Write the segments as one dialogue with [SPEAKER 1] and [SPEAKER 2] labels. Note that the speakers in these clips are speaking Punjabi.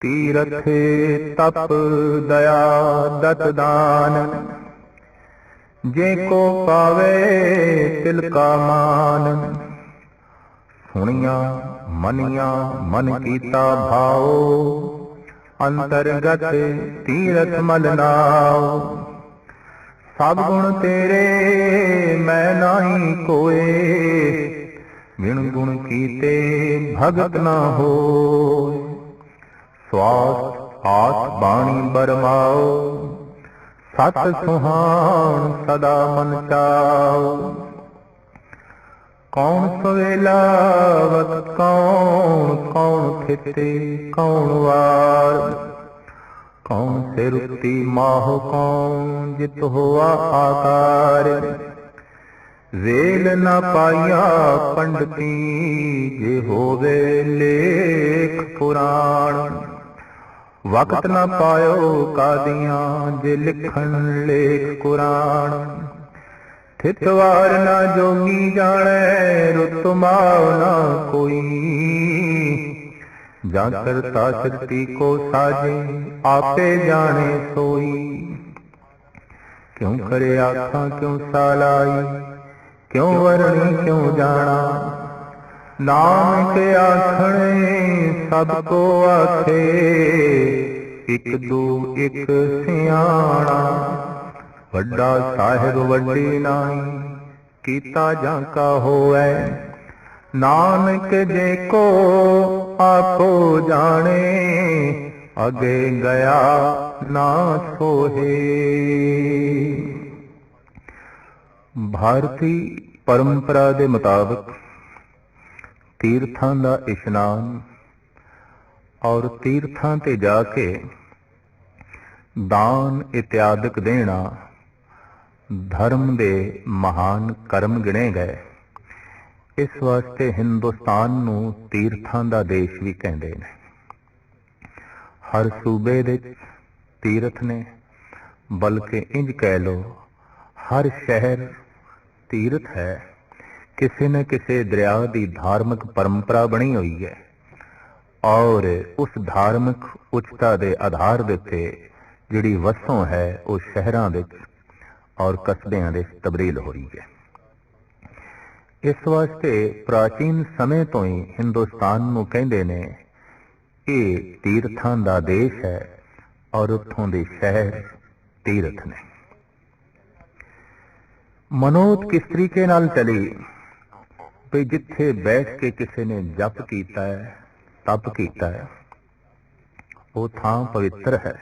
[SPEAKER 1] ਤੀਰਥੇ ਤਪ ਦਇਆ ਦਤ ਦਾਨ। ਜੇ ਕੋ ਪਾਵੇ ਤਿਲ ਕਾ ਮਾਨ, ਸੁਣੀਆਂ ਮਨੀਆਂ ਮਨ ਕੀਤਾ ਭਾਉ। ਅੰਤਰਗਤ ਤੀਰਥ ਮਲ ਨਾਉ। ਸਭ ਗੁਣ ਤੇਰੇ ਮੈਂ ਨਾਹੀ ਕੋਏ ਵਿਣ ਗੁਣ ਕੀਤੇ ਭਗਤ ਨਾ ਹੋਏ। ਸਵਾਸ ਆਸ ਬਾਣੀ ਬਰਮਾਓ। ਸਤ ਸੁਹਾਣ ਸਦਾ ਮਨ ਚਾਓ। ਕੌਣ ਸਵੇਲਾ ਵਤ, ਕੌਣ ਕੌਣ ਖਿਤੇ, ਕੌਣ ਵਾਰ। ਕੌਣ ਸਿਰ ਉਤੀ ਮਾਹ, ਕੌਣ ਜਿਤ ਹੋਆ ਆਕਾਰ। ਵੇਲ ਨਾ ਪਾਇਆ ਪੰਡਤੀ, ਜੇ ਹੋਵੇ ਲੇਖ ਪੁਰਾਣ। ਵਕਤ ਨਾ ਪਾਇਓ ਕਾਦੀਆਂ ਜੇ ਲਿਖਣ ਲੇਖ ਕੁਰਾਨ ਥਿਤਵਾਰ ਨਾ ਜੋਗੀ ਜਾਣੈ ਰੁਤ ਮਾਵ ਨਾ ਕੋਈ ਜਾਂ ਕਰਤਾ ਸ਼ਕਤੀ ਕੋ ਸਾਜੇ ਆਪੇ ਜਾਣੇ ਸੋਈ ਕਿਉਂ ਕਰੇ ਆਖਾਂ ਕਿਉਂ ਸਾਲਾਈ ਕਿਉਂ ਵਰਣੀ ਕਿਉਂ ਜਾਣਾ ਨਾਮ ਕੇ ਆਖਣੇ ਸਭ ਕੋ ਆਖੇ, ਇਕ ਦੂ ਇਕ ਸਿਆਣਾ। ਵੱਡਾ ਸਾਹਿਬ ਵੱਡੀ ਨਾਈ, ਕੀਤਾ ਜਾਂ ਕਾ ਹੋਐ? ਨਾਨਕ ਜੇ ਕੋ ਆਪੋ ਜਾਣੇ, ਅਗੇ ਗਿਆ ਨਾ ਸੋਹੇ। ਭਾਰਤੀ ਪਰੰਪਰਾ ਦੇ ਮੁਤਾਬਕ ਤੀਰਥਾਂ ਦਾ ਇਸ਼ਨਾਨ ਔਰ ਤੀਰਥਾਂ ਤੇ ਜਾ ਕੇ ਦਾਨ ਇਤਿਆਦਿਕ ਦੇਣਾ ਧਰਮ ਦੇ ਮਹਾਨ ਕਰਮ ਗਿਣੇ ਗਏ। ਇਸ ਵਾਸਤੇ ਹਿੰਦੁਸਤਾਨ ਨੂੰ ਤੀਰਥਾਂ ਦਾ ਦੇਸ਼ ਵੀ ਕਹਿੰਦੇ ਨੇ। ਹਰ ਸੂਬੇ ਦੇ ਤੀਰਥ ਨੇ, ਬਲਕਿ ਇੰਜ ਕਹਿ ਲੋ ਹਰ ਸ਼ਹਿਰ ਤੀਰਥ ਹੈ। ਕਿਸੇ ਨਾ ਕਿਸੇ ਦਰਿਆ ਦੀ ਧਾਰਮਿਕ ਪਰੰਪਰਾ ਬਣੀ ਹੋਈ ਹੈ। ਔਰ ਉਸ ਧਾਰਮਿਕ ਉਚਤਾ ਦੇ ਆਧਾਰ ਦੇ ਉੱਤੇ ਜਿਹੜੀ ਵਸੋਂ ਹੈ, ਉਹ ਸ਼ਹਿਰਾਂ ਵਿੱਚ ਔਰ ਕਸਬਿਆਂ ਦੇ ਤਬਦੀਲ ਹੋ ਰਹੀ ਹੈ। ਇਸ ਵਾਸਤੇ ਪ੍ਰਾਚੀਨ ਸਮੇਂ ਤੋਂ ਹੀ ਹਿੰਦੁਸਤਾਨ ਨੂੰ ਕਹਿੰਦੇ ਨੇ, ਇਹ ਤੀਰਥਾਂ ਦਾ ਦੇਸ਼ ਹੈ ਔਰ ਉੱਥੋਂ ਦੇ ਸ਼ਹਿਰ ਤੀਰਥ ਨੇ। ਮਨੋਤ ਕਿਸ ਤਰੀਕੇ ਨਾਲ ਚਲੀ? ਵੀ ਜਿੱਥੇ ਬੈਠ ਕੇ ਕਿਸੇ ਨੇ ਜਪ ਕੀਤਾ ਹੈ, ਤਪ ਕੀਤਾ ਹੈ, ਉਹ ਥਾਂ ਪਵਿੱਤਰ ਹੈ।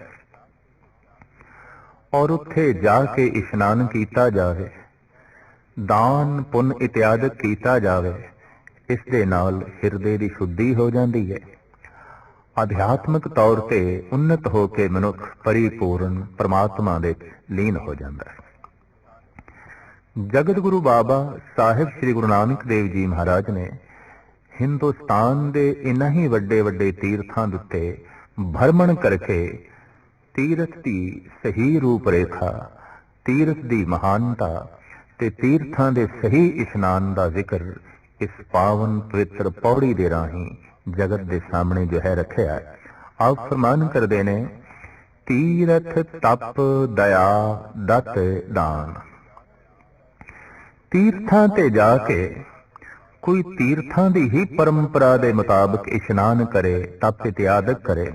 [SPEAKER 1] ਔਰ ਉੱਥੇ ਜਾ ਕੇ ਇਸ਼ਨਾਨ ਕੀਤਾ ਜਾਵੇ, ਦਾਨ, ਪੁੰਨ ਇਤਿਆਦਿਕ ਕੀਤਾ ਜਾਵੇ, ਇਸ ਦੇ ਨਾਲ ਹਿਰਦੇ ਦੀ ਸ਼ੁੱਧੀ ਹੋ ਜਾਂਦੀ ਹੈ। ਅਧਿਆਤਮਿਕ ਤੌਰ ਤੇ ਉન્નਤ ਹੋ ਕੇ ਮਨੁੱਖ ਪਰਿਪੂਰਨ ਪ੍ਰਮਾਤਮਾ ਦੇ ਲੀਨ ਹੋ ਜਾਂਦਾ ਹੈ। ਜਗਤ ਗੁਰੂ ਬਾਬਾ ਸਾਹਿਬ ਸ੍ਰੀ ਗੁਰੂ ਨਾਨਕ ਦੇਵ ਜੀ ਮਹਾਰਾਜ ਨੇ ਹਿੰਦੁਸਤਾਨ ਦੇ ਇਨ੍ਹਾਂ ਹੀ ਵੱਡੇ ਵੱਡੇ ਤੀਰਥਾਂ ਦੇ ਉੱਤੇ ਭਰਮਣ ਕਰਕੇ ਤੀਰਥ ਦੀ ਸਹੀ ਰੂਪ ਰੇਖਾ ਤੀਰਥ ਦੀ ਮਹਾਨਤਾ ਤੇ ਤੀਰਥਾਂ ਦੇ ਸਹੀ ਇਸ਼ਨਾਨ ਦਾ ਜ਼ਿਕਰ ਇਸ ਪਾਵਨ ਪਵਿੱਤਰ ਪੌੜੀ ਦੇ ਰਾਹੀਂ ਜਗਤ ਦੇ ਸਾਹਮਣੇ ਜੋ ਹੈ ਰੱਖਿਆ ਹੈ। ਆਪ ਫਰਮਾਨ ਕਰਦੇ ਨੇ, ਤੀਰਥ ਤਪ ਦਇਆ ਦਤ ਦਾਨ। ਤੀਰਥਾਂ ਤੇ ਜਾ ਕੇ ਕੋਈ ਤੀਰਥਾਂ ਦੀ ਹੀ ਪਰੰਪਰਾ ਦੇ ਮੁਤਾਬਕ ਇਸ਼ਨਾਨ ਕਰੇ, ਤਪ ਇਤਿਆਦਿਕ ਕਰੇ।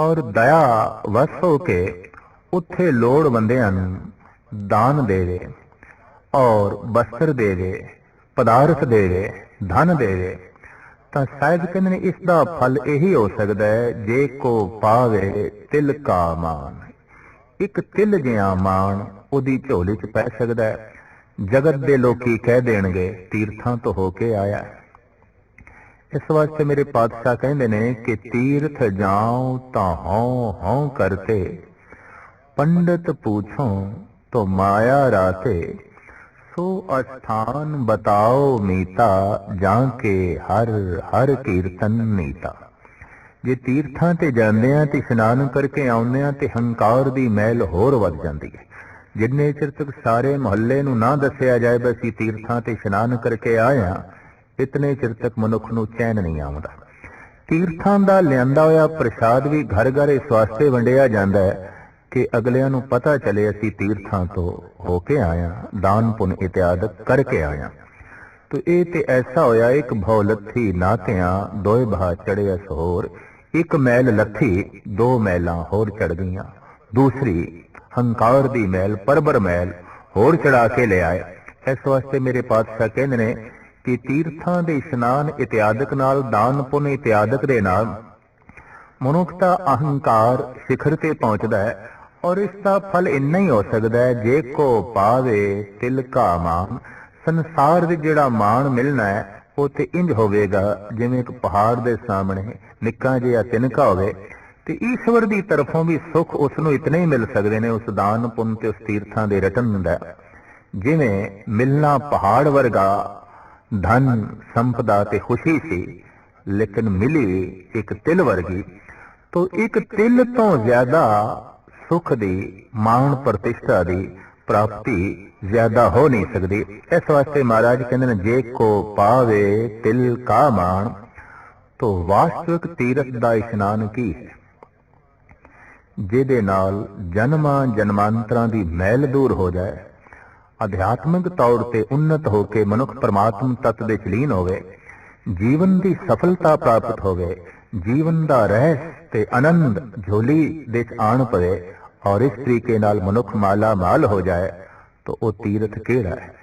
[SPEAKER 1] ਔਰ ਦਇਆ ਵਸ ਹੋ ਕੇ ਉੱਥੇ ਲੋੜ ਨੂੰ ਦਾਨ ਦੇਵੇ ਔਰ ਬਸਤਰ ਦੇਵੇ, ਪਦਾਰਥ ਦੇਵੇ, ਧਨ ਦੇਵੇ। ਤਾਂ ਸ਼ਾਇਦ ਕਹਿੰਦੇ ਨੇ, ਇਸ ਦਾ ਫਲ ਇਹੀ ਹੋ ਸਕਦਾ ਹੈ, ਜੇ ਕੋ ਪਾਵੇ ਤਿਲ ਕਾ ਮਾਨ ਇੱਕ ਤਿਲ ਜਿਹਾ ਮਾਨ ਉਹਦੀ ਝੋਲੀ 'ਚ ਪੈ ਸਕਦਾ ਹੈ। ਜਗਤ ਦੇ ਲੋਕੀ ਕਹਿ ਦੇਣਗੇ, ਤੀਰਥਾਂ ਤੋਂ ਹੋ ਕੇ ਆਇਆ। ਇਸ ਵਾਸਤੇ ਮੇਰੇ ਪਾਤਸ਼ਾਹ ਕਹਿੰਦੇ ਨੇ ਕਿ ਤੀਰਥ ਜਾਉ ਤਾਂ ਹਉ ਹਉ ਕਰਤੇ। ਪੰਡਤ ਪੁੱਛੋ ਤੋ ਮਾਇਆ ਰਾਤੇ, ਸੋ ਅਸਥਾਨ ਬਤਾਓ ਮੀਤਾ, ਜਾਂ ਕੇ ਹਰ ਹਰ ਕੀਰਤਨ ਨੀਤਾ ਜੇ ਤੀਰਥਾਂ ਤੇ ਜਾਂਦੇ ਆ ਤੇ ਇਸ਼ਨਾਨ ਕਰਕੇ ਆਉਂਦੇ ਆ ਤੇ ਹੰਕਾਰ ਦੀ ਮਹਿਲ ਹੋਰ ਵੱਧ ਜਾਂਦੀ ਹੈ। ਜਿੰਨੇ ਚਿਰ ਤੱਕ ਸਾਰੇ ਮੁਹੱਲੇ ਨੂੰ ਨਾ ਦੱਸਿਆ ਜਾਏ ਬਸ ਅਸੀਂ ਤੀਰਥਾਂ ਤੇ ਇਸ਼ਨਾਨ ਕਰਕੇ ਆਏ ਇਤਨੇ ਚਿਰ ਤੱਕ ਮਨੁੱਖ ਨੂੰ ਚੈਨ ਨਹੀਂ ਆਉਂਦਾ। ਤੀਰਥਾਂ ਦਾ ਲਿਆਂਦਾ ਹੋਇਆ ਪ੍ਰਸ਼ਾਦ ਵੀ ਘਰ ਘਰ ਇਸ ਵਾਸਤੇ ਵੰਡਿਆ ਜਾਂਦਾ ਹੈ ਕਿ ਅਗਲਿਆਂ ਨੂੰ ਪਤਾ ਚੱਲੇ ਅਸੀਂ ਤੀਰਥਾਂ ਤੋਂ ਹੋ ਕੇ ਆਇਆ ਦਾਨ ਪੁੰਨ ਇਤਿਆਦ ਕਰਕੇ ਆਇਆ ਤੋ ਇਹ ਤੇ ਐਸਾ ਹੋਇਆ, ਇੱਕ ਭਉ ਲੱਥੀ ਨਾਤਿਆਂ, ਦੋਏ ਬਹਾ ਚੜਿਆ ਸੋਰ ਇੱਕ ਮੈਲ ਲੱਥੀ, ਦੋ ਮੈਲਾਂ ਹੋਰ ਚੜ ਗਈਆਂ, ਦੂਸਰੀ ਹੰਕਾਰ ਦੀ ਮੈਲ, ਪਰਬਰ ਮੈਲ, ਹੋਰ ਚੜਾ ਕੇ ਲਿਆਏ ਇਸ ਵਾਸਤੇ ਮੇਰੇ ਪਾਤਸ਼ਾਹ ਕਹਿੰਦੇ ਨੇ ਕਿ ਤੀਰਥਾਂ ਦੇ ਇਸ਼ਨਾਨ ਇਤਿਆਦਿਕ ਨਾਲ, ਦਾਨ ਪੁੰਨ ਇਤਿਆਦਿਕ ਦੇ ਨਾਲ। ਮਨੁੱਖ ਅਹੰਕਾਰ ਸਿਖਰ ਤੇ ਪਹੁੰਚਦਾ ਹੈ ਔਰ ਇਸ ਦਾ ਫਲ ਇੰਨਾ ਹੀ ਹੋ ਸਕਦਾ ਹੈ, ਜੇ ਕੋ ਪਾਵੇ ਤਿਲਕਾ ਮਾਨ। ਸੰਸਾਰ ਵਿੱਚ ਜਿਹੜਾ ਮਾਣ ਮਿਲਣਾ ਹੈ, ਉਹ ਤੇ ਇੰਜ ਹੋਵੇਗਾ, ਜਿਵੇਂ ਇੱਕ ਪਹਾੜ ਦੇ ਸਾਹਮਣੇ ਨਿੱਕਾ ਜਿਹਾ ਤਿਨਕਾ ਹੋਵੇ। ਤੇ ਈਸ਼ਵਰ ਦੀ ਤਰਫੋਂ ਵੀ ਸੁੱਖ ਉਸ ਨੂੰ ਇਤਨੇ ਹੀ ਮਿਲ ਸਕਦੇ ਨੇ ਉਸ ਦਾਨ ਪੁੰਨ ਤੇ ਉਸ ਤੀਰਥਾਂ ਦੇ ਰਟਨ ਹੁੰਦਾ ਜਿਵੇਂ ਮਿਲਣਾ ਪਹਾੜ ਵਰਗਾ ਧਨ, ਸੰਪਦਾ ਤੇ ਖੁਸ਼ੀ ਸੀ, ਲੇਕਿਨ ਮਿਲੀ ਇੱਕ ਤਿਲ ਵਰਗੀ, ਤੋਂ ਇੱਕ ਤਿਲ ਤੋਂ ਜ਼ਿਆਦਾ ਸੁਖ ਦੀ, ਮਾਣ ਪ੍ਰਤਿਸ਼ਠਾ ਦੀ ਪ੍ਰਾਪਤੀ ਜ਼ਿਆਦਾ ਹੋ ਨਹੀਂ ਸਕਦੀ। ਇਸ ਵਾਸਤੇ ਮਹਾਰਾਜ ਕਹਿੰਦੇ ਨੇ, ਜੇ ਕੋ ਪਾਵੇ ਤਿਲ ਕਾ ਮਾਣ, ਤੋ ਵਾਸਤਵਿਕ ਤੀਰਥ ਦਾ ਇਸ਼ਨਾਨ ਕੀ ਹੈ? ਜਿਹਦੇ ਨਾਲ ਜਨਮਾਂ ਜਨਮਾਂਤਰਾਂ ਦੀ ਮੈਲ ਦੂਰ ਹੋ ਜਾਏ, ਅਧਿਆਤਮਿਕ ਤੌਰ ਤੇ ਉન્નਤ ਹੋ ਕੇ ਮਨੁੱਖ ਪਰਮਾਤਮ ਤਤ ਦੇ ਲੀਨ ਹੋਵੇ, ਜੀਵਨ ਦੀ ਸਫਲਤਾ ਪ੍ਰਾਪਤ ਹੋਵੇ, ਜੀਵਨ ਦਾ ਰਹਿਸ ਤੇ ਆਨੰਦ ਝੋਲੀ ਦੇ ਆਣ ਪਵੇ ਔਰ ਇਸ ਤਰੀਕੇ ਨਾਲ ਮਨੁੱਖ ਮਾਲਾ ਮਾਲ ਹੋ ਜਾਏ, ਤਾਂ ਉਹ ਤੀਰਥ ਕਿਹੜਾ ਹੈ?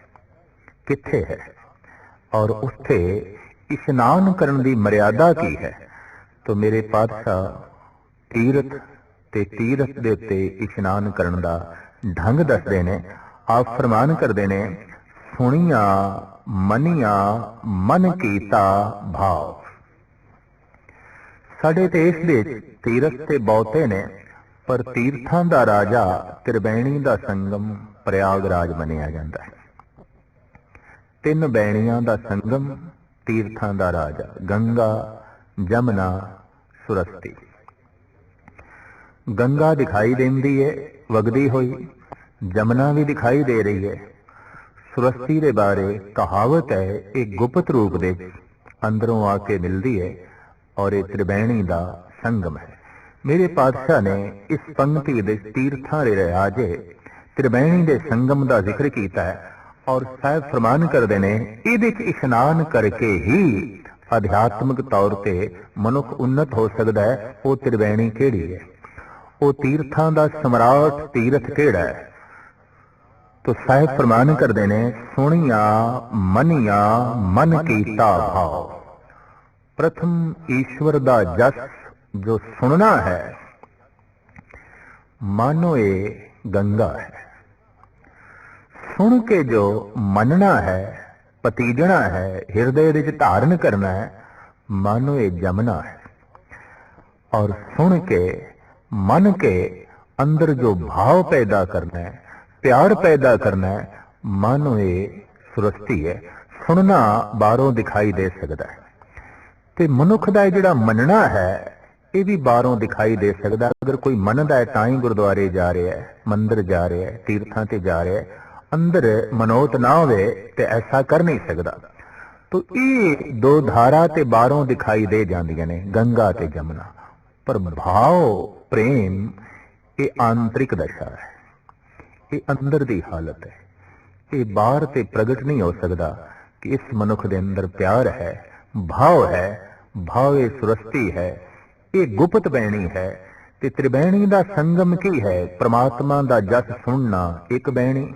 [SPEAKER 1] ਕਿੱਥੇ ਹੈ? ਔਰ ਉੱਥੇ ਇਸ਼ਨਾਨ ਕਰਨ ਦੀ ਮਰਿਆਦਾ ਕੀ ਹੈ? ਤਾਂ ਮੇਰੇ ਪਾਤਸ਼ਾਹ, ਤੀਰਥ ਤੇ ਤੀਰਥ ਦੇ ਉੱਤੇ ਇਸ਼ਨਾਨ ਕਰਨ ਦਾ ਢੰਗ ਦੱਸਦੇ ਨੇ। ਆਪ ਫਰਮਾਨ ਕਰਦੇ ਨੇ, ਸੁਣੀਆਂ, ਮਨੀਆਂ, ਮਨ ਕੀਤਾ ਭਾਵ। ਸਾਡੇ ਦੇਸ਼ ਦੇ ਤੀਰਥ ਤੇ ਬਹੁਤੇ ਨੇ, ਪਰ ਤੀਰਥਾਂ ਦਾ ਰਾਜਾ ਤ੍ਰਿਬੈਣੀ ਦਾ ਸੰਗਮ ਪ੍ਰਯਾਗਰਾਜ ਮੰਨਿਆ ਜਾਂਦਾ ਹੈ। ਤਿੰਨ ਬੈਣੀਆਂ ਦਾ ਸੰਗਮ ਤੀਰਥਾਂ ਦਾ ਰਾਜਾ, ਗੰਗਾ, ਜਮਨਾ, ਸੁਰਸਤੀ। ਗੰਗਾ ਦਿਖਾਈ ਦਿੰਦੀ ਹੈ ਵਗਦੀ ਹੋਈ। ਜਮਨਾ ਵੀ ਦਿਖਾਈ ਦੇ ਰਹੀ ਹੈ ਸੁਰਸਤੀ ਦੇ ਬਾਰੇ ਕਹਾਵਤ ਹੈ, ਇਹ ਗੁਪਤ ਰੂਪ ਦੇ। ਅੰਦਰੋਂ ਆ ਕੇ ਮਿਲਦੀ ਹੈ ਔਰ ਇਹ ਤ੍ਰਿਬੈਣੀ ਦਾ ਸੰਗਮ ਹੈ। ਮੇਰੇ ਪਾਤਸ਼ਾਹ ਨੇ ਇਸ ਪੰਕਤੀ ਦੇ ਤੀਰਥਾਂ ਦੇ ਰਾਜੇ ਤ੍ਰਿਬੈਣੀ ਦੇ ਸੰਗਮ ਦਾ ਜ਼ਿਕਰ ਕੀਤਾ ਹੈ ਔਰ ਸਾਹਿਬ ਫਰਮਾਨ ਕਰਦੇ ਨੇ, ਇਹਦੇ ਵਿੱਚ ਇਸ਼ਨਾਨ ਕਰਕੇ ਹੀ ਅਧਿਆਤਮਿਕ ਤੌਰ ਤੇ ਮਨੁੱਖ ਉન્નਤ ਹੋ ਸਕਦਾ ਹੈ, ਉਹ ਤ੍ਰਿਬੈਣੀ ਕਿਹੜੀ ਹੈ? ਉਹ ਤੀਰਥਾਂ ਦਾ ਸਮਰਾਟ ਤੀਰਥ ਕਿਹੜਾ ਹੈ? ਤੋ ਸਾਹਿਬ ਫਰਮਾਨ ਕਰਦੇ ਨੇ, ਸੁਣੀਆਂ, ਮਨੀਆਂ, ਮਨ ਕੀਤਾ ਭਾਵ ਪ੍ਰਥਮ ਈਸ਼ਵਰ ਦਾ ਜਸ ਜੋ ਸੁਣਨਾ ਹੈ, ਮਾਨੋ ਇਹ ਗੰਗਾ ਹੈ। ਸੁਣ ਕੇ ਜੋ ਮੰਨਣਾ ਹੈ, ਪਤੀਜਣਾ ਹੈ, ਹਿਰਦੇ ਵਿੱਚ ਧਾਰਨ ਕਰਨਾ ਹੈ, ਮਾਨੋ ਇਹ ਜਮਨਾ ਹੈ। ਔਰ ਸੁਣ ਕੇ ਮਨ ਕੇ ਅੰਦਰ ਜੋ ਭਾਵ ਪੈਦਾ ਕਰਨਾ ਹੈ, ਪਿਆਰ ਪੈਦਾ ਕਰਨਾ ਹੈ, ਮਾਨੋ ਇਹ ਸੁਰਸਤੀ ਹੈ, ਸੁਣਨਾ ਬਾਹਰੋਂ ਦਿਖਾਈ ਦੇ ਸਕਦਾ ਹੈ। ਤੇ ਮਨੁੱਖ ਦਾ ਜਿਹੜਾ ਮੰਨਣਾ ਹੈ, ਇਹ ਵੀ ਬਾਹਰੋਂ ਦਿਖਾਈ ਦੇ ਸਕਦਾ ਅਗਰ ਕੋਈ ਮੰਨਦਾ ਹੈ, ਤਾਂ ਹੀ ਗੁਰਦੁਆਰੇ ਜਾ ਰਿਹਾ ਹੈ, ਮੰਦਿਰ ਜਾ ਰਿਹਾ ਹੈ, ਤੀਰਥਾਂ ਤੇ ਜਾ ਰਿਹਾ ਹੈ, ਅੰਦਰ ਮਨੋਤ ਨਾ ਹੋਵੇ ਤੇ ਐਸਾ ਕਰ ਨਹੀਂ ਸਕਦਾ। ਤੋ ਇਹ ਦੋ ਧਾਰਾ ਤੇ ਬਾਹਰੋਂ ਦਿਖਾਈ ਦੇ ਜਾਂਦੀਆਂ ਨੇ, ਗੰਗਾ ਤੇ ਜਮਨਾ। ਪਰਭਾਵ ਪ੍ਰੇਮ, ਇਹ ਆਂਤਰਿਕ ਦਸ਼ਾ ਹੈ। ਇਹ ਅੰਦਰ ਦੀ ਹਾਲਤ ਹੈ। ਇਹ ਬਾਹਰ ਤੇ ਪ੍ਰਗਟ ਨਹੀਂ ਹੋ ਸਕਦਾ ਕਿ ਇਸ ਮਨੁੱਖ ਦੇ ਅੰਦਰ ਪਿਆਰ ਹੈ, ਭਾਵ ਹੈ, ਭਾਵੇ ਸੁਰਸਤੀ ਹੈ, ਇਹ ਗੁਪਤ ਬੈਣੀ ਹੈ ਤੇ ਤ੍ਰਿਬੈਣੀ ਦਾ ਸੰਗਮ ਕੀ ਹੈ? ਪ੍ਰਮਾਤਮਾ ਦਾ ਜਸ ਸੁਣਨਾ ਇੱਕ ਬੈਣੀ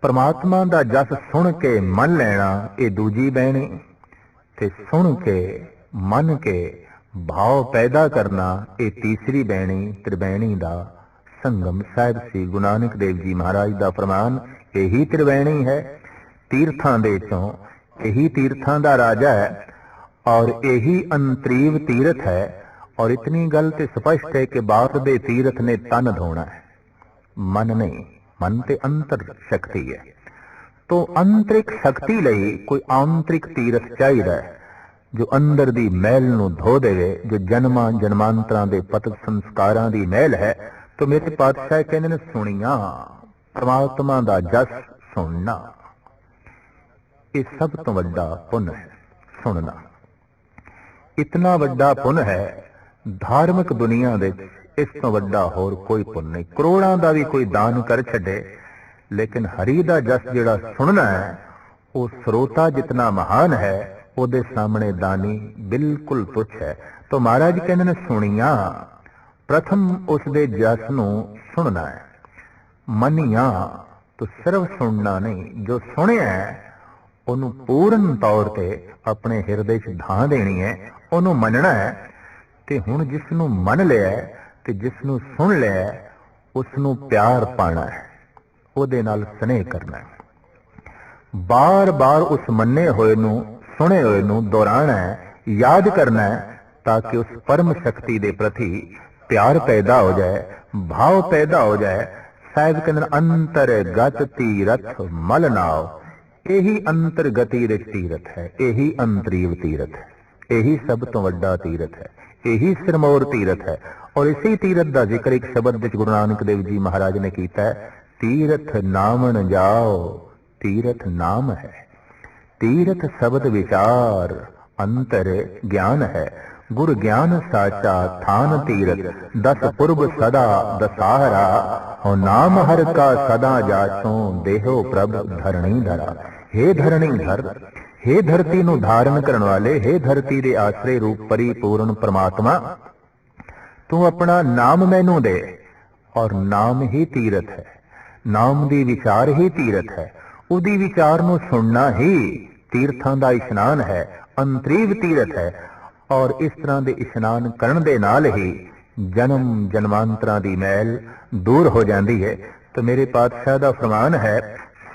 [SPEAKER 1] ਪ੍ਰਮਾਤਮਾ ਦਾ ਜਸ ਸੁਣ ਕੇ ਮੰਨ ਲੈਣਾ ਇਹ ਦੂਜੀ ਬੈਣੀ ਤੇ ਸੁਣ ਕੇ, ਮੰਨ ਕੇ ਭਾਵ ਪੈਦਾ ਕਰਨਾ ਇਹ ਤੀਸਰੀ ਬੈਣੀ ਤ੍ਰਿਬੈਣੀ ਦਾ ਸੰਗਮ ਸਾਹਿਬ ਸ੍ਰੀ ਗੁਰੂ ਨਾਨਕ ਦੇਵ ਜੀ ਮਹਾਰਾਜ ਦਾ ਫਰਮਾਨ, ਇਹੀ ਤ੍ਰਿਬੈਣੀ ਹੈ, ਤੀਰਥਾਂ ਦੇ ਚੋਂ ਇਹੀ ਤੀਰਥਾਂ ਦਾ ਰਾਜਾ ਹੈ ਔਰ ਇਹੀ ਅੰਤਰੀਵ ਤੀਰਥ ਹੈ ਔਰ ਇਤਨੀ ਗੱਲ ਤੇ ਸਪਸ਼ਟ ਹੈ ਕਿ ਬਾਤ ਦੇ ਤੀਰਥ ਨੇ ਤਨ ਧੋਣਾ ਹੈ। ਮਨ ਨਹੀਂ, ਮਨ ਤੇ ਅੰਤਰ ਸ਼ਕਤੀ ਹੈ। ਤੋਂ ਅੰਤਰਿਕ ਸ਼ਕਤੀ ਲਈ ਕੋਈ ਆਂਤਰਿਕ ਤੀਰਥ ਚਾਹੀਦਾ ਹੈ। ਜੋ ਅੰਦਰ ਦੀ ਮੈਲ ਨੂੰ ਧੋ ਦੇਵੇ, ਜੋ ਜਨਮਾਂ ਜਨਮਾਂਤਰਾਂ ਦੇ ਪਤਕ ਸੰਸਕਾਰਾਂ ਦੀ ਮੈਲ ਹੈ, ਤੋ ਮੇਰੇ ਪਾਤਸ਼ਾਹ ਕਹਿੰਦੇ ਨੇ, ਸੁਣੀਆਂ, ਪਰਮਾਤਮਾ ਦਾ ਜਸ ਸੁਣਨਾ। ਇਹ ਸਭ ਤੋਂ ਵੱਡਾ ਪੁੰਨ ਹੈ, ਸੁਣਨਾ। ਇਤਨਾ ਵੱਡਾ ਪੁੰਨ ਹੈ, ਧਾਰਮਿਕ ਦੁਨੀਆ ਦੇ ਇਸ ਤੋਂ ਵੱਡਾ ਹੋਰ ਕੋਈ ਪੁੰਨ ਨਹੀਂ। ਕਰੋੜਾਂ ਦਾ ਵੀ ਕੋਈ ਦਾਨ ਕਰ ਛੱਡੇ, ਲੇਕਿਨ ਹਰੀ ਦਾ ਜਸ ਜਿਹੜਾ ਸੁਣਨਾ ਹੈ, ਉਹ ਸਰੋਤਾ ਜਿਤਨਾ ਮਹਾਨ ਹੈ ਉਹਦੇ ਸਾਹਮਣੇ ਦਾਨੀ ਬਿਲਕੁਲ ਪੁੱਛ ਹੈ। ਤਾਂ ਮਹਾਰਾਜ ਕਹਿੰਦੇ ਨੇ ਸੁਣੀਆਂ ਪ੍ਰਥਮ ਉਸ ਦੇ ਜਸ ਨੂੰ ਸੁਣਨਾ ਹੈ। ਮੰਨਿਆ ਤੋ ਸਿਰਫ ਸੁਣਨਾ ਨਹੀਂ ਜੋ ਸੁਣਿਆ ਹੈ, ਉਹਨੂੰ ਪੂਰਨ ਤੌਰ ਤੇ ਆਪਣੇ ਹਿਰਦੇ 'ਚ ਥਾਂ ਦੇਣੀ ਹੈ। ਉਹਨੂੰ ਮੰਨਣਾ ਹੈ ਤੇ ਹੁਣ ਜਿਸ ਨੂੰ ਮੰਨ ਲਿਆ ਤੇ ਜਿਸ ਨੂੰ ਸੁਣ ਲਿਆ ਹੈ, ਉਸ ਨੂੰ ਪਿਆਰ ਪਾਣਾ ਹੈ। ਉਹਦੇ ਨਾਲ ਸਨੇਹ ਕਰਨਾ ਹੈ। ਬਾਰ-ਬਾਰ ਉਸ ਮੰਨੇ ਹੋਏ ਨੂੰ ਸੁਣੇ ਹੋਏ ਨੂੰ ਦੁਹਰਾਣਾ ਯਾਦ ਕਰਨਾ ਤਾਂ ਕਿ ਉਸ ਪਰਮ ਸ਼ਕਤੀ ਦੇ ਪ੍ਰਤੀ ਪਿਆਰ ਪੈਦਾ ਹੋ ਜਾਏ ਭਾਵ ਪੈਦਾ ਹੋ ਜਾਏ ਸਾਹਿਬ ਕਹਿੰਦੇ ਨੇ, ਅੰਤਰ ਗਤ ਤੀਰਥ ਮਲ ਨਾਉ। ਇਹੀ ਅੰਤਰ ਗਤੀ ਤੀਰਥ ਹੈ ਇਹੀ ਅੰਤਰੀਵ ਤੀਰਥ ਹੈ ਇਹੀ ਸਭ ਤੋਂ ਵੱਡਾ ਤੀਰਥ ਹੈ ਇਹੀ ਸਿਰਮੌਰ ਤੀਰਥ ਹੈ। ਔਰ ਇਸੇ ਤੀਰਥ ਦਾ ਜ਼ਿਕਰ ਇੱਕ ਸ਼ਬਦ ਵਿੱਚ ਗੁਰੂ ਨਾਨਕ ਦੇਵ ਜੀ ਮਹਾਰਾਜ ਨੇ ਕੀਤਾ ਹੈ ਤੀਰਥ ਨਾਮਣ ਜਾਓ ਤੀਰਥ ਨਾਮ ਹੈ। ਤੀਰਥ ਸ਼ਬਦ ਵਿਚਾਰ ਅੰਤਰ ਗਿਆਨ ਹੈ ਗੁਰ ਗਿਆਨ ਸਾਚਾ ਥਾਨ ਤੀਰਥ ਦਸ ਪੁਰਬ ਸਦਾ ਦਸਾਹਰਾ ਹੋ ਨਾਮ ਹਰ ਕਾ ਸਦਾ ਜਾਚੋ ਦੇਹੋ ਪ੍ਰਭ ਧਰਣੀ ਧਰਾ हे ਧਰਣੀ ਧਰ हे ਧਰਤੀ ਨੂੰ ਧਾਰਨ ਕਰਨ ਵਾਲੇ हे ਧਰਤੀ ਦੇ ਆਸਰੇ ਰੂਪ ਪਰਿਪੂਰਨ ਪ੍ਰਮਾਤਮਾ ਤੂੰ ਆਪਣਾ ਨਾਮ ਮੈਨੂੰ ਦੇ ਔਰ ਨਾਮ ਹੀ ਤੀਰਥ ਹੈ ਨਾਮ ਦੀ ਵਿਚਾਰ ਹੀ ਤੀਰਥ ਹੈ ਉਹਦੀ ਵਿਚਾਰ ਨੂੰ ਸੁਣਨਾ ਹੀ ਤੀਰਥਾਂ ਦਾ ਇਸ਼ਨਾਨ ਹੈ, ਅੰਤਰੀਵ ਤੀਰਥ ਹੈ ਔਰ ਇਸ ਤਰ੍ਹਾਂ ਦੇ ਇਸ਼ਨਾਨ ਕਰਨ ਦੇ ਨਾਲ ਹੀ ਜਨਮ ਜਨਮਾਂਤਰਾਂ ਦੀ ਮੈਲ ਦੂਰ ਹੋ ਜਾਂਦੀ ਹੈ। ਤਾਂ ਮੇਰੇ ਪਾਤਸ਼ਾਹ ਦਾ ਫਰਮਾਨ ਹੈ,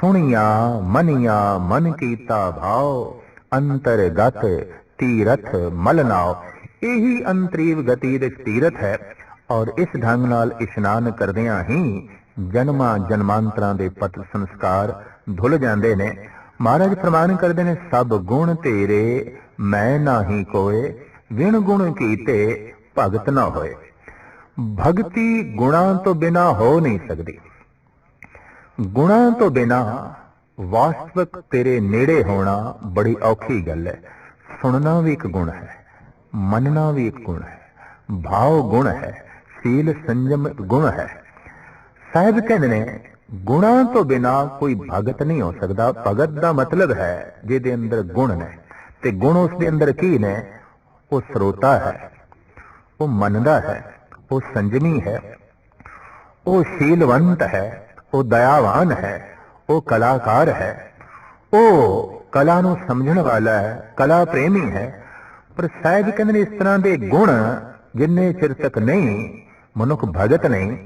[SPEAKER 1] ਸੁਣੀਆਂ ਮਨੀਆਂ ਮਨ ਕੀਤਾ ਭਾਉ ਅੰਤਰਗਤ ਤੀਰਥ ਮਲਨਾਓ ਇਹੀ ਅੰਤਰੀਵ ਗਤੀ ਦੇ ਤੀਰਥ ਹੈ ਔਰ ਇਸ ਢੰਗ ਨਾਲ ਇਸ਼ਨਾਨ ਕਰਦਿਆਂ ਹੀ ਜਨਮਾਂ ਜਨਮਾਂਤਰਾਂ ਦੇ ਪਤ ਸੰਸਕਾਰ ਧੁੱਲ ਜਾਂਦੇ ਨੇ। ਮਹਾਰਾਜ ਪ੍ਰਮਾਣ ਕਰਦੇ ਨੇ, ਸਭ ਗੁਣ ਤੇਰੇ, ਮੈਂ ਨਾਹੀ ਕੋਏ, ਵਿਣ ਗੁਣ ਕੀਤੇ ਭਗਤ ਨਾ ਹੋਏ। ਭਗਤੀ ਗੁਣਾਂ ਤੋਂ ਬਿਨਾ ਹੋ ਨਹੀਂ ਸਕਦੀ। ਗੁਣਾਂ ਤੋਂ ਬਿਨਾ ਵਾਸਤਵਿਕ ਤੇਰੇ ਨੇੜੇ ਹੋਣਾ ਬੜੀ ਔਖੀ ਗੱਲ ਹੈ। ਸੁਣਨਾ ਵੀ ਇੱਕ ਗੁਣ ਹੈ, ਮੰਨਣਾ ਵੀ ਇੱਕ ਗੁਣ ਹੈ। ਭਾਵ ਗੁਣ ਹੈ, ਸੀਲ ਸੰਜਮ ਗੁਣ ਹੈ। ਸਾਹਿਬ ਕਹਿੰਦੇ ਨੇ, ਗੁਣਾਂ ਤੋਂ ਬਿਨਾ ਕੋਈ ਭਗਤ ਨਹੀਂ ਹੋ ਸਕਦਾ। ਭਗਤ ਦਾ ਮਤਲਬ ਹੈ ਜਿਹਦੇ ਅੰਦਰ ਗੁਣ ਨੇ। ਤੇ ਗੁਣ ਉਸ ਦੇ ਅੰਦਰ ਕੀ ਨੇ? ਉਹ ਸਰੋਤਾ ਹੈ, ਉਹ ਮੰਨਦਾ ਹੈ, ਉਹ ਸੰਜਮੀ ਹੈ। ਉਹ ਸ਼ੀਲਵੰਤ ਹੈ, ਉਹ ਦਇਆਵਾਨ ਹੈ, ਉਹ ਕਲਾਕਾਰ ਹੈ। ਉਹ ਕਲਾ ਨੂੰ ਸਮਝਣ ਵਾਲਾ ਹੈ, ਕਲਾ ਪ੍ਰੇਮੀ ਹੈ। ਪਰ ਸਾਹਿਬ ਕਹਿੰਦੇ ਨੇ ਇਸ ਤਰ੍ਹਾਂ ਦੇ ਗੁਣ ਜਿੰਨੇ ਚਿਰ ਤੱਕ ਨਹੀਂ, ਮਨੁੱਖ ਭਗਤ ਨਹੀਂ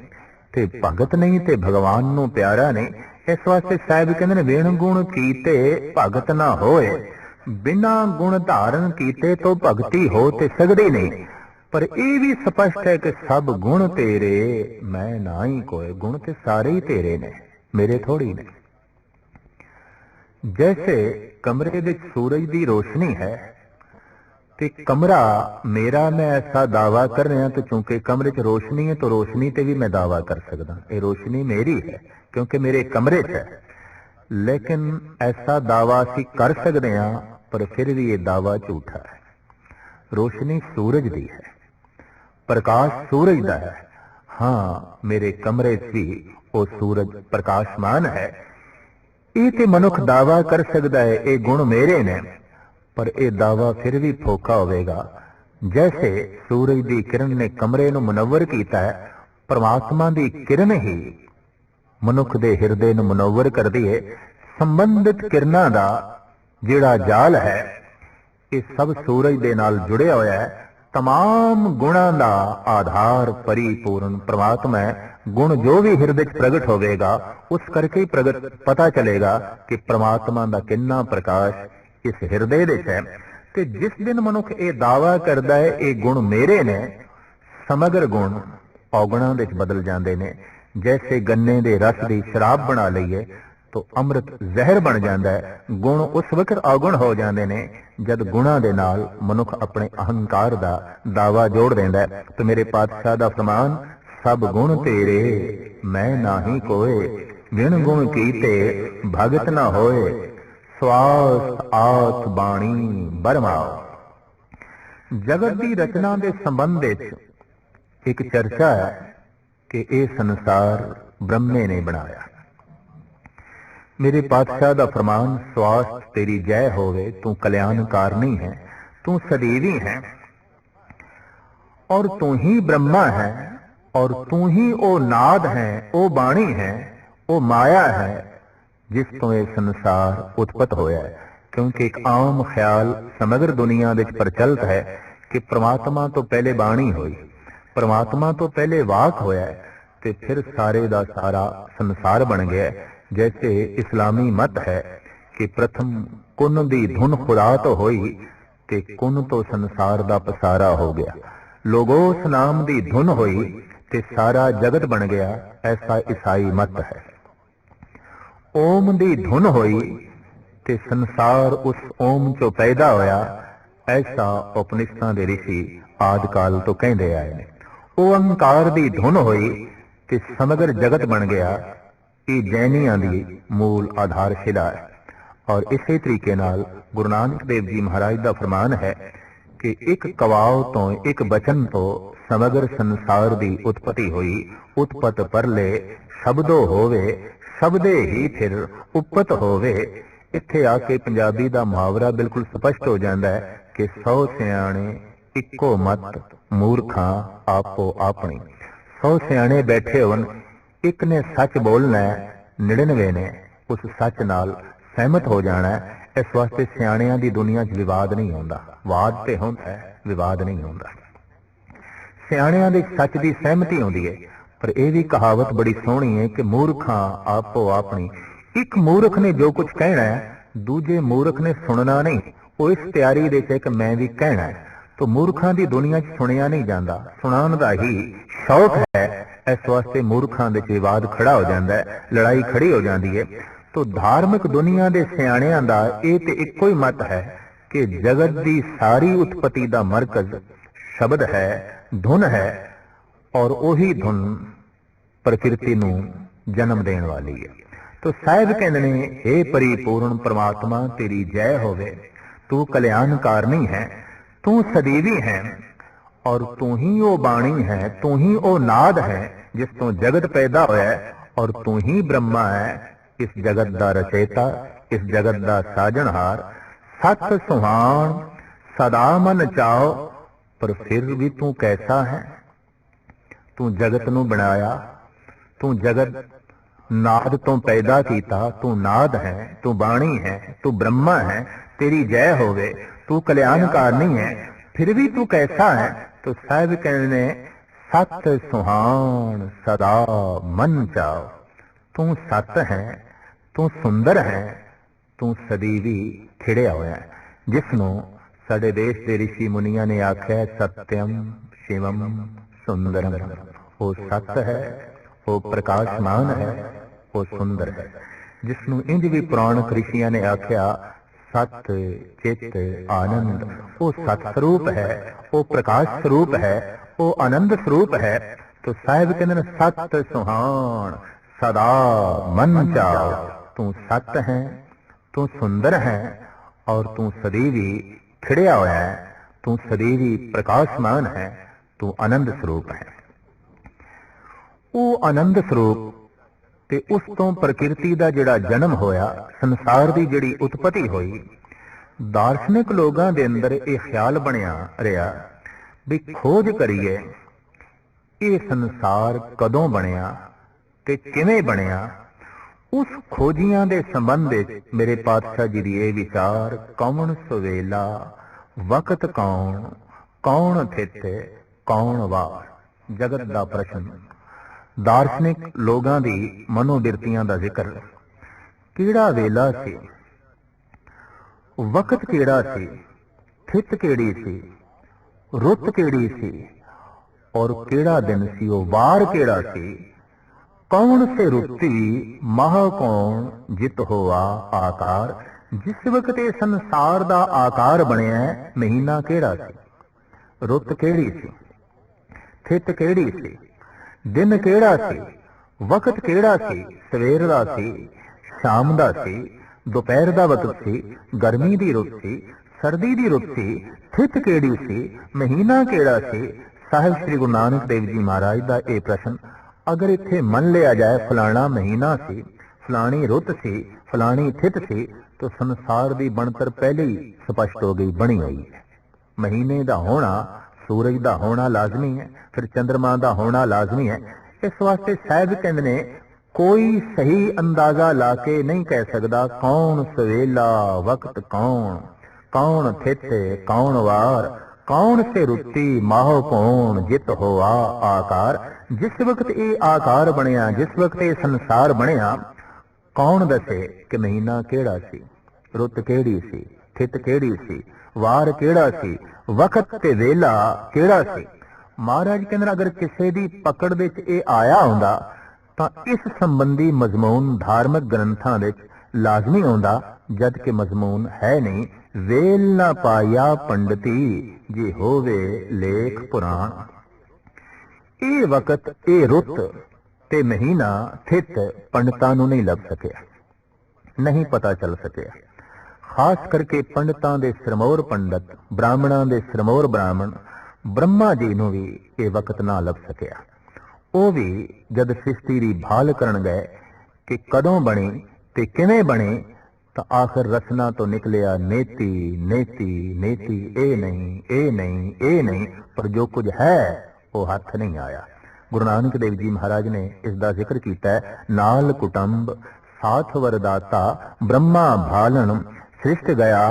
[SPEAKER 1] ਤੇ ਭਗਤ ਨਹੀਂ ਤੇ ਭਗਵਾਨ ਨੂੰ ਪਿਆਰਾ ਨਹੀਂ ਇਸ ਵਾਸਤੇ ਸਾਹਿਬ ਕਹਿੰਦੇ ਨੇ ਵੇਣ ਗੁਣ ਕੀਤੇ ਭਗਤ ਨਾ ਹੋਏ। ਬਿਨਾ ਗੁਣ ਧਾਰਨ ਕੀਤੇ ਤੋਂ ਭਗਤੀ ਹੋ ਤੇ ਸਕਦੀ ਨਹੀਂ। ਪਰ ਇਹ ਵੀ ਸਪਸ਼ਟ ਹੈ ਕਿ ਸਭ ਗੁਣ ਤੇਰੇ, ਮੈਂ ਨਾ ਹੀ ਕੋਈ ਗੁਣ ਤੇ ਸਾਰੇ ਹੀ ਤੇਰੇ ਨੇ, ਮੇਰੇ ਥੋੜੀ ਨੇ। ਜੈਸੇ ਕਮਰੇ ਵਿੱਚ ਸੂਰਜ ਦੀ ਰੋਸ਼ਨੀ ਹੈ ਤੇ ਕਮਰਾ ਮੇਰਾ ਮੈਂ ਐਸਾ ਦਾਵਾ ਕਰ ਰਿਹਾ ਕਿ ਕਿਉਂਕਿ ਕਮਰੇ 'ਚ ਰੋਸ਼ਨੀ ਹੈ ਤਾਂ ਰੋਸ਼ਨੀ ਤੇ ਵੀ ਮੈਂ ਦਾਵਾ ਕਰ ਸਕਦਾ। ਇਹ ਰੋਸ਼ਨੀ ਮੇਰੀ ਹੈ, ਕਿਉਂਕਿ ਮੇਰੇ ਕਮਰੇ 'ਚ ਹੈ। ਲੇਕਿਨ ਐਸਾ ਦਾਵਾ ਅਸੀਂ ਕਰ ਸਕਦੇ ਹਾਂ, ਪਰ ਫਿਰ ਵੀ ਇਹ ਦਾਵਾ ਝੂਠਾ ਹੈ। ਰੋਸ਼ਨੀ ਸੂਰਜ ਦੀ ਹੈ, ਪ੍ਰਕਾਸ਼ ਸੂਰਜ ਦਾ ਹੈ। ਹਾਂ, ਮੇਰੇ ਕਮਰੇ 'ਚ ਵੀ ਉਹ ਸੂਰਜ ਪ੍ਰਕਾਸ਼ਮਾਨ ਹੈ। ਇਹ ਤੇ ਮਨੁੱਖ ਦਾਵਾ ਕਰ ਸਕਦਾ ਹੈ, ਇਹ ਗੁਣ ਮੇਰੇ ਨੇ। ਪਰ ਇਹ ਦਾਵਾ ਫਿਰ ਵੀ ਫੋਕਾ ਹੋਵੇਗਾ ਜੈਸੇ ਸੂਰਜ ਦੀ ਕਿਰਨ ਨੇ ਕਮਰੇ ਨੂੰ ਮਨਵਰ ਕੀਤਾ ਹੈ ਪ੍ਰਮਾਤਮਾ ਦੀ ਕਿਰਨ ਹੀ ਮਨੁੱਖ ਦੇ ਹਿਰਦੇ ਨੂੰ ਮਨੋਵਰ ਕਰਦੀ ਹੈ ਸੰਬੰਧਿਤ ਕਿਰਨਾਂ ਦਾ ਜਿਹੜਾ ਜਾਲ ਹੈ ਇਹ ਸਭ ਸੂਰਜ ਦੇ ਨਾਲ ਜੁੜਿਆ ਹੋਇਆ ਹੈ तमाम ਗੁਣਾਂ ਦਾ ਆਧਾਰ ਪਰਿਪੂਰਨ ਪ੍ਰਮਾਤਮਾ ਹੈ ਗੁਣ ਜੋ ਵੀ ਹਿਰਦੇ 'ਚ ਪ੍ਰਗਟ ਹੋਵੇਗਾ ਉਸ ਕਰਕੇ ਹੀ ਪ੍ਰਗਟ ਪਤਾ ਚੱਲੇਗਾ ਕਿ ਪ੍ਰਮਾਤਮਾ ਦਾ ਕਿੰਨਾ ਪ੍ਰਕਾਸ਼ ਇਸ ਹਿਰਦੇ ਦੇ ਹੈ ਤੇ ਜਿਸ ਦਿਨ ਮਨੁੱਖ ਇਹ ਦਾਵਾ ਕਰਦਾ ਹੈ, ਇਹ ਗੁਣ ਮੇਰੇ ਨੇ, ਸਮਗਰ ਗੁਣ ਔਗਣਾਂ ਦੇ ਬਦਲ ਜਾਂਦੇ ਨੇ। ਜੈਸੇ ਗੰਨੇ ਦੇ ਰਸ ਦੀ ਸ਼ਰਾਬ ਬਣਾ ਲਈਏ, ਤਾਂ ਅੰਮ੍ਰਿਤ ਜ਼ਹਿਰ ਬਣ ਜਾਂਦਾ ਹੈ। ਗੁਣ ਉਸ ਵਕਤ ਔਗਣ ਹੋ ਜਾਂਦੇ ਨੇ, ਜਦ ਗੁਣਾ ਦੇ ਨਾਲ ਮਨੁੱਖ ਆਪਣੇ ਅਹੰਕਾਰ ਦਾ ਦਾਵਾ ਜੋੜ ਦਿੰਦਾ ਹੈ। ਤੇ ਮੇਰੇ ਪਾਤਸ਼ਾਹ ਦਾ ਫਰਮਾਨ, ਸਭ ਗੁਣ ਤੇਰੇ, ਮੈਂ ਨਾਹੀ ਕੋਏ ਵਿਣ ਗੁਣ ਕੀਤੇ ਭਗਤ ਨਾ ਹੋਏ। ਸਵਾਸ ਆਤ ਬਾਣੀ ਬਰਮਾ ਜਗਤ ਦੀ ਰਚਨਾ ਦੇ ਸੰਬੰਧ ਵਿੱਚ ਇੱਕ ਚਰਚਾ ਹੈ ਕਿ ਇਹ ਸੰਸਾਰ ਬ੍ਰਹਮੇ ਨੇ ਬਣਾਇਆ। ਮੇਰੇ ਪਾਤਸ਼ਾਹ ਦਾ ਫਰਮਾਨ, ਸਵਾਸ ਤੇਰੀ ਜੈ ਹੋਵੇ, ਤੂੰ ਕਲਿਆਣਕਾਰ ਨਹੀਂ ਹੈ, ਤੂੰ ਸਦੀਵੀ ਹੈ। ਔਰ ਤੂੰ ਹੀ ਬ੍ਰਹਮਾ ਹੈ, ਔਰ ਤੂੰ ਹੀ ਉਹ ਨਾਦ ਹੈ, ਉਹ ਬਾਣੀ ਹੈ, ਉਹ ਮਾਇਆ ਹੈ ਜਿਸ ਤੋਂ ਇਹ ਸੰਸਾਰ ਉਤਪਤ ਹੋਇਆ ਹੈ ਕਿਉਂਕਿ ਇੱਕ ਆਮ ਖਿਆਲ ਸਮਗਰ ਦੁਨੀਆ ਵਿੱਚ ਪ੍ਰਚਲਿਤ ਹੈ ਕਿ ਪ੍ਰਮਾਤਮਾ ਤੋਂ ਪਹਿਲੇ ਬਾਣੀ ਹੋਈ, ਪ੍ਰਮਾਤਮਾ ਤੋਂ ਪਹਿਲੇ ਵਾਕ ਹੋਇਆ ਤੇ ਫਿਰ ਸਾਰੇ ਦਾ ਸਾਰਾ ਸੰਸਾਰ ਬਣ ਗਿਆ ਹੈ। ਜੈਸੇ ਇਸਲਾਮੀ ਮਤ ਹੈ ਕਿ ਪ੍ਰਥਮ ਕੁਨ ਦੀ ਧੁਨ ਖੁਦਾ ਤੋਂ ਹੋਈ ਤੇ ਕੁਨ ਤੋਂ ਸੰਸਾਰ ਦਾ ਪਸਾਰਾ ਹੋ ਗਿਆ ਲੋਗੋਸ ਨਾਮ ਦੀ ਧੁਨ ਹੋਈ ਤੇ ਸਾਰਾ ਜਗਤ ਬਣ ਗਿਆ, ਐਸਾ ਈਸਾਈ ਮਤ ਹੈ ਓਮ ਦੀ ਧੁਨ ਹੋਈ ਤੇ ਸੰਸਾਰ ਉਸ ਓਮ ਚੋਂ ਪੈਦਾ ਹੋਇਆ, ਐਸਾ ਉਪਨਿਸ਼ਦਾਂ ਦੇ ਰਿਸ਼ੀ ਆਦਿ ਕਾਲ ਤੋਂ ਕਹਿੰਦੇ ਆਏ ਨੇ। ਓੰਕਾਰ ਦੀ ਧੁਨ ਹੋਈ ਤੇ ਸਮਗਰ ਜਗਤ ਬਣ ਗਿਆ, ਇਹ ਜੈਨੀਆਂ ਦੀ ਮੂਲ ਆਧਾਰਸ਼ਿਲਾ ਹੈ। ਔਰ ਇਸੇ ਤਰੀਕੇ ਨਾਲ ਗੁਰੂ ਨਾਨਕ ਦੇਵ ਜੀ ਮਹਾਰਾਜ ਦਾ ਫਰਮਾਨ ਹੈ ਕਿ ਇੱਕ ਕਵਾਉ ਤੋਂ ਇੱਕ ਬਚਨ ਤੋਂ ਸਮਗਰ ਸੰਸਾਰ ਦੀ ਉਤਪਤੀ ਹੋਈ, ਉਤਪਤ ਪਰਲੇ ਸ਼ਬਦੋ ਹੋਵੇ ਸ਼ਬਦੇ ਹੀ ਫਿਰ ਉਪਤ ਹੋਵੇ। ਇੱਥੇ ਆ ਕੇ ਪੰਜਾਬੀ ਦਾ ਮੁਹਾਵਰਾ ਬਿਲਕੁਲ ਸਪਸ਼ਟ ਹੋ ਜਾਂਦਾ ਹੈ ਕਿ ਸੌ ਸਿਆਣੇ ਇੱਕੋ ਮਤ, ਮੂਰਖਾਂ ਆਪੋ ਆਪਣੀ। ਸੌ ਸਿਆਣੇ ਬੈਠੇ ਹੋਣ, ਇੱਕ ਨੇ ਸੱਚ ਬੋਲਣਾ ਹੈ 99 ਨੇ ਉਸ ਸੱਚ ਨਾਲ ਸਹਿਮਤ ਹੋ ਜਾਣਾ ਹੈ। ਇਸ ਵਾਸਤੇ ਸਿਆਣਿਆਂ ਦੀ ਦੁਨੀਆ 'ਚ ਵਿਵਾਦ ਨਹੀਂ ਹੁੰਦਾ। ਵਾਦ ਤੇ ਹੁੰਦਾ ਹੈ, ਵਿਵਾਦ ਨਹੀਂ ਹੁੰਦਾ। ਸਿਆਣਿਆਂ ਦੇ ਸੱਚ ਦੀ ਸਹਿਮਤੀ ਹੁੰਦੀ ਹੈ। ਪਰ ਇਹ ਵੀ ਕਹਾਵਤ ਬੜੀ ਸੋਹਣੀ ਹੈ ਕਿ ਮੂਰਖਾਂ ਆਪੋ ਆਪਣੀ। ਇੱਕ ਮੂਰਖ ਨੇ ਜੋ ਕੁਝ ਕਹਿਣਾ ਹੈ, ਦੂਜੇ ਮੂਰਖ ਨੇ ਸੁਣਨਾ ਨਹੀਂ। ਉਹ ਇਸ ਤਿਆਰੀ ਦੇ ਚ ਮੈਂ ਵੀ ਕਹਿਣਾ ਹੈ। ਤੋ ਮੂਰਖਾਂ ਦੀ ਦੁਨੀਆ 'ਚ ਸੁਣਿਆ ਨਹੀਂ ਜਾਂਦਾ। ਸੁਣਾਉਣ ਦਾ ਹੀ ਸ਼ੌਕ ਹੈ। ਇਸ ਵਾਸਤੇ ਮੂਰਖਾਂ ਦੇ ਵਿਵਾਦ ਖੜਾ ਹੋ ਜਾਂਦਾ ਹੈ, ਲੜਾਈ ਖੜੀ ਹੋ ਜਾਂਦੀ ਹੈ। ਤੋ ਧਾਰਮਿਕ ਦੁਨੀਆ ਦੇ ਸਿਆਣਿਆਂ ਦਾ ਇਹ ਤੇ ਇੱਕੋ ਹੀ ਮਤ ਹੈ ਕਿ ਜਗਤ ਦੀ ਸਾਰੀ ਉਤਪਤੀ ਦਾ ਮਰਕਜ਼ ਸ਼ਬਦ ਹੈ, ਧੁਨ ਹੈ ਔਰ ਉਹੀ ਧੁਨ। ਪ੍ਰਕਿਰਤੀ ਨੂੰ ਜਨਮ ਦੇਣ ਵਾਲੀ ਹੈ। ਤੋ ਸਾਹਿਬ ਕਹਿੰਦੇ ਨੇ हे ਪਰਿਪੂਰਨ ਪ੍ਰਮਾਤਮਾ, ਤੇਰੀ ਜੈ ਹੋਵੇ। ਤੂੰ ਕਲਿਆਣਕਾਰਨੀ ਹੈ, ਤੂੰ ਸਦੀਵੀ ਹੈ ਔਰ ਤੂੰ ਹੀ ਉਹ ਬਾਣੀ ਹੈ, ਤੂੰ ਹੀ ਉਹ ਨਾਦ ਹੈ ਜਿਸ ਤੋਂ ਜਗਤ ਪੈਦਾ ਹੋਇਆ ਹੈ ਔਰ ਤੂੰ ਹੀ ਬ੍ਰਹਮਾ ਹੈ। ਇਸ ਜਗਤ ਦਾ ਰਚੇਤਾ, ਇਸ ਜਗਤ ਦਾ ਸਾਜਣਹਾਰ, ਸਤ ਸੁਹਾਣ, ਸਦਾ ਮਨ ਚਾਓ ਪਰ ਫਿਰ ਵੀ ਤੂੰ ਕੈਸਾ ਹੈ? ਤੂੰ ਜਗਤ ਨੂੰ ਬਣਾਇਆ ਤੂੰ ਜਗਤ, ਨਾਦ ਤੋਂ ਪੈਦਾ ਕੀਤਾ, ਤੂੰ ਨਾਦ ਹੈ, ਤੂੰ ਬਾਣੀ ਹੈ, ਤੂੰ ਬ੍ਰਹਮਾ ਹੈ, ਤੇਰੀ ਜੈ ਹੋਵੇ, ਤੂੰ ਕਲਿਆਣਕਾਰਨੀ ਹੈ, ਫਿਰ ਵੀ ਤੂੰ ਕੈਸਾ ਹੈ? ਤੋ ਸਾਹਿਬ ਕਹਿੰਦੇ, ਸਤ ਸੁਹਾਣ ਸਦਾ ਮਨ ਚਾਓ। ਤੂੰ ਸਤ ਹੈ, ਤੂੰ ਸੁੰਦਰ ਹੈ, ਤੂੰ ਸਦੀਵੀ ਖਿੜਿਆ ਹੋਇਆ ਹੈ। ਜਿਸ ਨੂੰ ਸਾਡੇ ਦੇਸ਼ ਦੇ ઋષਿ ਮੁਨੀਆਂ ਨੇ ਆਖਿਆ ਸਤਿਅਮ ਸ਼ਿਵਮ ਸੁੰਦਰਮ ਉਹ ਸਤ ਹੈ ਉਹ ਪ੍ਰਕਾਸ਼ਮਾਨ ਹੈ, ਉਹ ਸੁੰਦਰ ਹੈ। ਜਿਸ ਨੂੰ ਇੰਜ ਵੀ ਪੁਰਾਣ ਕ੍ਰਿਸ਼ੀਆਂ ਨੇ ਆਖਿਆ, ਸਤ ਚਿਤ ਆਨੰਦ। ਉਹ ਸਤ ਸਰੂਪ ਹੈ, ਉਹ ਪ੍ਰਕਾਸ਼ ਸਰੂਪ ਹੈ, ਉਹ ਆਨੰਦ ਸਰੂਪ ਹੈ। ਤੋ ਸਾਹਿਬ ਕਹਿੰਦੇ ਨੇ, ਸਤ ਸੁਹਾਣ, ਸਦਾ ਮਨ ਚਾਓ ਤੂੰ ਸਤ ਹੈ, ਤੂੰ ਸੁੰਦਰ ਹੈ, ਔਰ ਤੂੰ ਸਦੀਵੀ ਖਿੜਿਆ ਹੋਇਆ ਹੈ। ਤੂੰ ਸਦੀਵੀ ਪ੍ਰਕਾਸ਼ਮਾਨ ਹੈ, ਤੂੰ ਆਨੰਦ ਸਰੂਪ ਹੈ। ਉਹ ਆਨੰਦ ਸਰੂਪ ਤੇ ਉਸ ਤੋਂ ਪ੍ਰਕਿਰਤੀ ਦਾ ਜਿਹੜਾ ਜਨਮ ਹੋਇਆ, ਸੰਸਾਰ ਦੀ ਜਿਹੜੀ ਉਤਪਤੀ ਹੋਈ, ਦਾਰਸ਼ਨਿਕ ਲੋਕਾਂ ਦੇ ਅੰਦਰ ਇਹ ਖਿਆਲ ਬਣਿਆ ਰਿਹਾ ਵੀ ਖੋਜ ਕਰੀਏ, ਇਹ ਸੰਸਾਰ ਕਦੋਂ ਬਣਿਆ ਤੇ ਕਿਵੇਂ ਬਣਿਆ? ਉਸ ਖੋਜੀਆਂ ਦੇ ਸੰਬੰਧ ਵਿੱਚ ਮੇਰੇ ਪਾਤਸ਼ਾਹ ਜੀ ਦੀ ਇਹ ਵਿਚਾਰ, ਕੌਣ ਸਵੇਲਾ, ਵਕਤ ਕੌਣ ਕੌਣ ਥਿਤ ਕੌਣ ਵਾਰ? ਜਗਤ ਦਾ ਪ੍ਰਸ਼ਨ। ਦਾਰਸ਼ਨਿਕ ਲੋਕਾਂ ਦੀ ਮਨੋਬਿਰਤੀਆਂ ਦਾ ਜ਼ਿਕਰ। ਕਿਹੜਾ ਵੇਲਾ ਸੀ? ਵਕਤ ਕਿਹੜਾ ਸੀ? ਥਿਤ ਕਿਹੜੀ ਸੀ? ਰੁੱਤ ਕਿਹੜੀ ਸੀ? ਔਰ ਕਿਹੜਾ ਦਿਨ ਸੀ? ਉਹ ਵਾਰ ਕਿਹੜਾ ਸੀ? ਕੌਣ ਸੇ ਰੁੱਤੀ ਮਹ ਕੌਣ ਜਿਤ ਹੋਆ ਆਕਾਰ? ਜਿਸ ਵਕਤ ਇਹ ਸੰਸਾਰ ਦਾ ਆਕਾਰ ਬਣਿਆ, ਮਹੀਨਾ ਕਿਹੜਾ ਸੀ? ਰੁੱਤ ਕਿਹੜੀ ਸੀ? ਥਿਤ ਕਿਹੜੀ ਸੀ? ਦਿਨ ਕਿਹੜਾ ਸੀ? ਵਕਤ ਕਿਹੜਾ ਸੀ? ਸਵੇਰ ਦਾ ਸੀ, ਸ਼ਾਮ ਦਾ ਸੀ, ਦੁਪਹਿਰ ਦਾ ਵਕਤ ਸੀ, ਗਰਮੀ ਦੀ ਰੁੱਤ ਸੀ, ਸਰਦੀ ਦੀ ਰੁੱਤ ਸੀ, ਥਿਤ ਕਿਹੜੀ ਸੀ, ਮਹੀਨਾ ਕਿਹੜਾ ਸੀ? ਸਾਹਿਬ ਸ੍ਰੀ ਗੁਰੂ ਨਾਨਕ ਦੇਵ ਜੀ ਮਹਾਰਾਜ ਦਾ ਇਹ ਪ੍ਰਸ਼ਨ, ਅਗਰ ਇੱਥੇ ਮੰਨ ਲਿਆ ਜਾਏ ਫਲਾਣਾ ਮਹੀਨਾ ਸੀ, ਫਲਾਣੀ ਰੁੱਤ ਸੀ, ਫਲਾਣੀ ਥਿਤ ਸੀ, ਤਾਂ ਸੰਸਾਰ ਦੀ ਬਣਤਰ ਪਹਿਲੇ ਹੀ ਸਪਸ਼ਟ ਹੋ ਗਈ, ਬਣੀ ਹੋਈ। ਹੈ ਮਹੀਨੇ ਦਾ ਹੋਣਾ ਸੂਰਜ ਦਾ ਹੋਣਾ ਲਾਜ਼ਮੀ ਹੈ, ਫਿਰ ਚੰ드ਰਮਾ ਦਾ ਹੋਣਾ ਲਾਜ਼ਮੀ ਹੈ। ਇਸ ਵਾਸਤੇ ਸਾਹਿਬ ਕਹਿੰਦੇ ਨੇ, ਕੋਈ ਸਹੀ ਅੰਦਾਜ਼ਾ ਲਾ ਕੇ ਨਹੀਂ ਕਹਿ ਸਕਦਾ ਕੌਣ ਸਵੇਲਾ, ਵਕਤ ਕੌਣ ਕੌਣ ਥਿਤੇ ਕੌਣ ਵਾਰ, ਕੌਣ ਸੇ ਰੁੱਤੀ, ਮਾਹੋ ਕੌਣ, ਜਿਤ ਹੋਆ ਆਕਾਰ। ਜਿਸ ਵਕਤ ਇਹ ਆਕਾਰ ਬਣਿਆ, ਜਿਸ ਵਕਤ ਇਹ ਸੰਸਾਰ ਬਣਿਆ, ਕੌਣ ਦੱਸੇ ਕਿ ਮਹੀਨਾ ਕਿਹੜਾ ਸੀ, ਰੁੱਤ ਕਿਹੜੀ ਸੀ, ਥਿਤ ਕਿਹੜੀ ਸੀ ਵਾਰ ਕਿਹੜਾ ਸੀ? ਵਕਤ ਤੇ ਵੇਲਾ ਕਿਹੜਾ ਸੀ? ਮਹਾਰਾਜ ਕਹਿੰਦੇ ਅਗਰ ਕਿਸੇ ਦੀ ਪਕੜ ਵਿੱਚ ਇਹ ਆਇਆ ਹੁੰਦਾ, ਤਾਂ ਇਸ ਸੰਬੰਧੀ ਮਜ਼ਮੂਨ ਧਾਰਮਿਕ ਗ੍ਰੰਥਾਂ ਵਿੱਚ ਲਾਜ਼ਮੀ ਹੁੰਦਾ, ਜਦ ਕਿ ਮਜ਼ਮੂਨ ਹੈ ਨਹੀਂ। ਵੇਲ ਨਾ ਪਾਇਆ ਪੰਡਤੀ, ਜੇ ਹੋਵੇ ਲੇਖ ਪੁਰਾਣ। ਇਹ ਵਕਤ ਇਹ ਰੁੱਤ ਤੇ ਮਹੀਨਾ ਥਿਤ ਪੰਡਤਾਂ ਨੂੰ ਨਹੀਂ ਲੱਭ ਸਕਿਆ, ਨਹੀਂ ਪਤਾ ਚੱਲ ਸਕਿਆ। ਖਾਸ ਕਰਕੇ ਪੰਡਤਾਂ ਦੇ ਸਰਮੌਰ ਪੰਡਤ, ਬ੍ਰਾਹਮਣਾਂ ਦੇ ਸਰਮੌਰ ਬ੍ਰਾਹਮਣ, ਬ੍ਰਹਮਾ ਜੀ ਨੂੰ ਵੀ ਇਹ ਵਕਤ ਨਾ ਲੱਭ ਸਕਿਆ। ਉਹ ਵੀ ਜਦ ਸ੍ਰਿਸ਼ਟੀ ਦੀ ਭਾਲ ਕਰਨ ਗਏ ਕਿ ਕਦੋਂ ਬਣੀ ਤੇ ਕਿਵੇਂ ਬਣੀ, ਤਾਂ ਆਖਰ ਰਸਨਾ ਤੋਂ ਨਿਕਲਿਆ ਨੇਤੀ ਨੇਤੀ ਨੇਤੀ, ਇਹ ਨਹੀਂ ਇਹ ਨਹੀਂ ਇਹ ਨਹੀਂ, ਪਰ ਜੋ ਕੁਝ ਹੈ, ਉਹ ਹੱਥ ਨਹੀਂ ਆਇਆ। ਗੁਰੂ ਨਾਨਕ ਦੇਵ ਜੀ ਮਹਾਰਾਜ ਨੇ ਇਸ ਦਾ ਜ਼ਿਕਰ ਕੀਤਾ ਹੈ, ਨਾਲ ਕੁਟੰਬ, ਸਾਥ ਵਰਦਾਤਾ, ਬ੍ਰਹਮਾ ਭਾਲਣ ਸ੍ਰਿਸ਼ਟ ਗਿਆ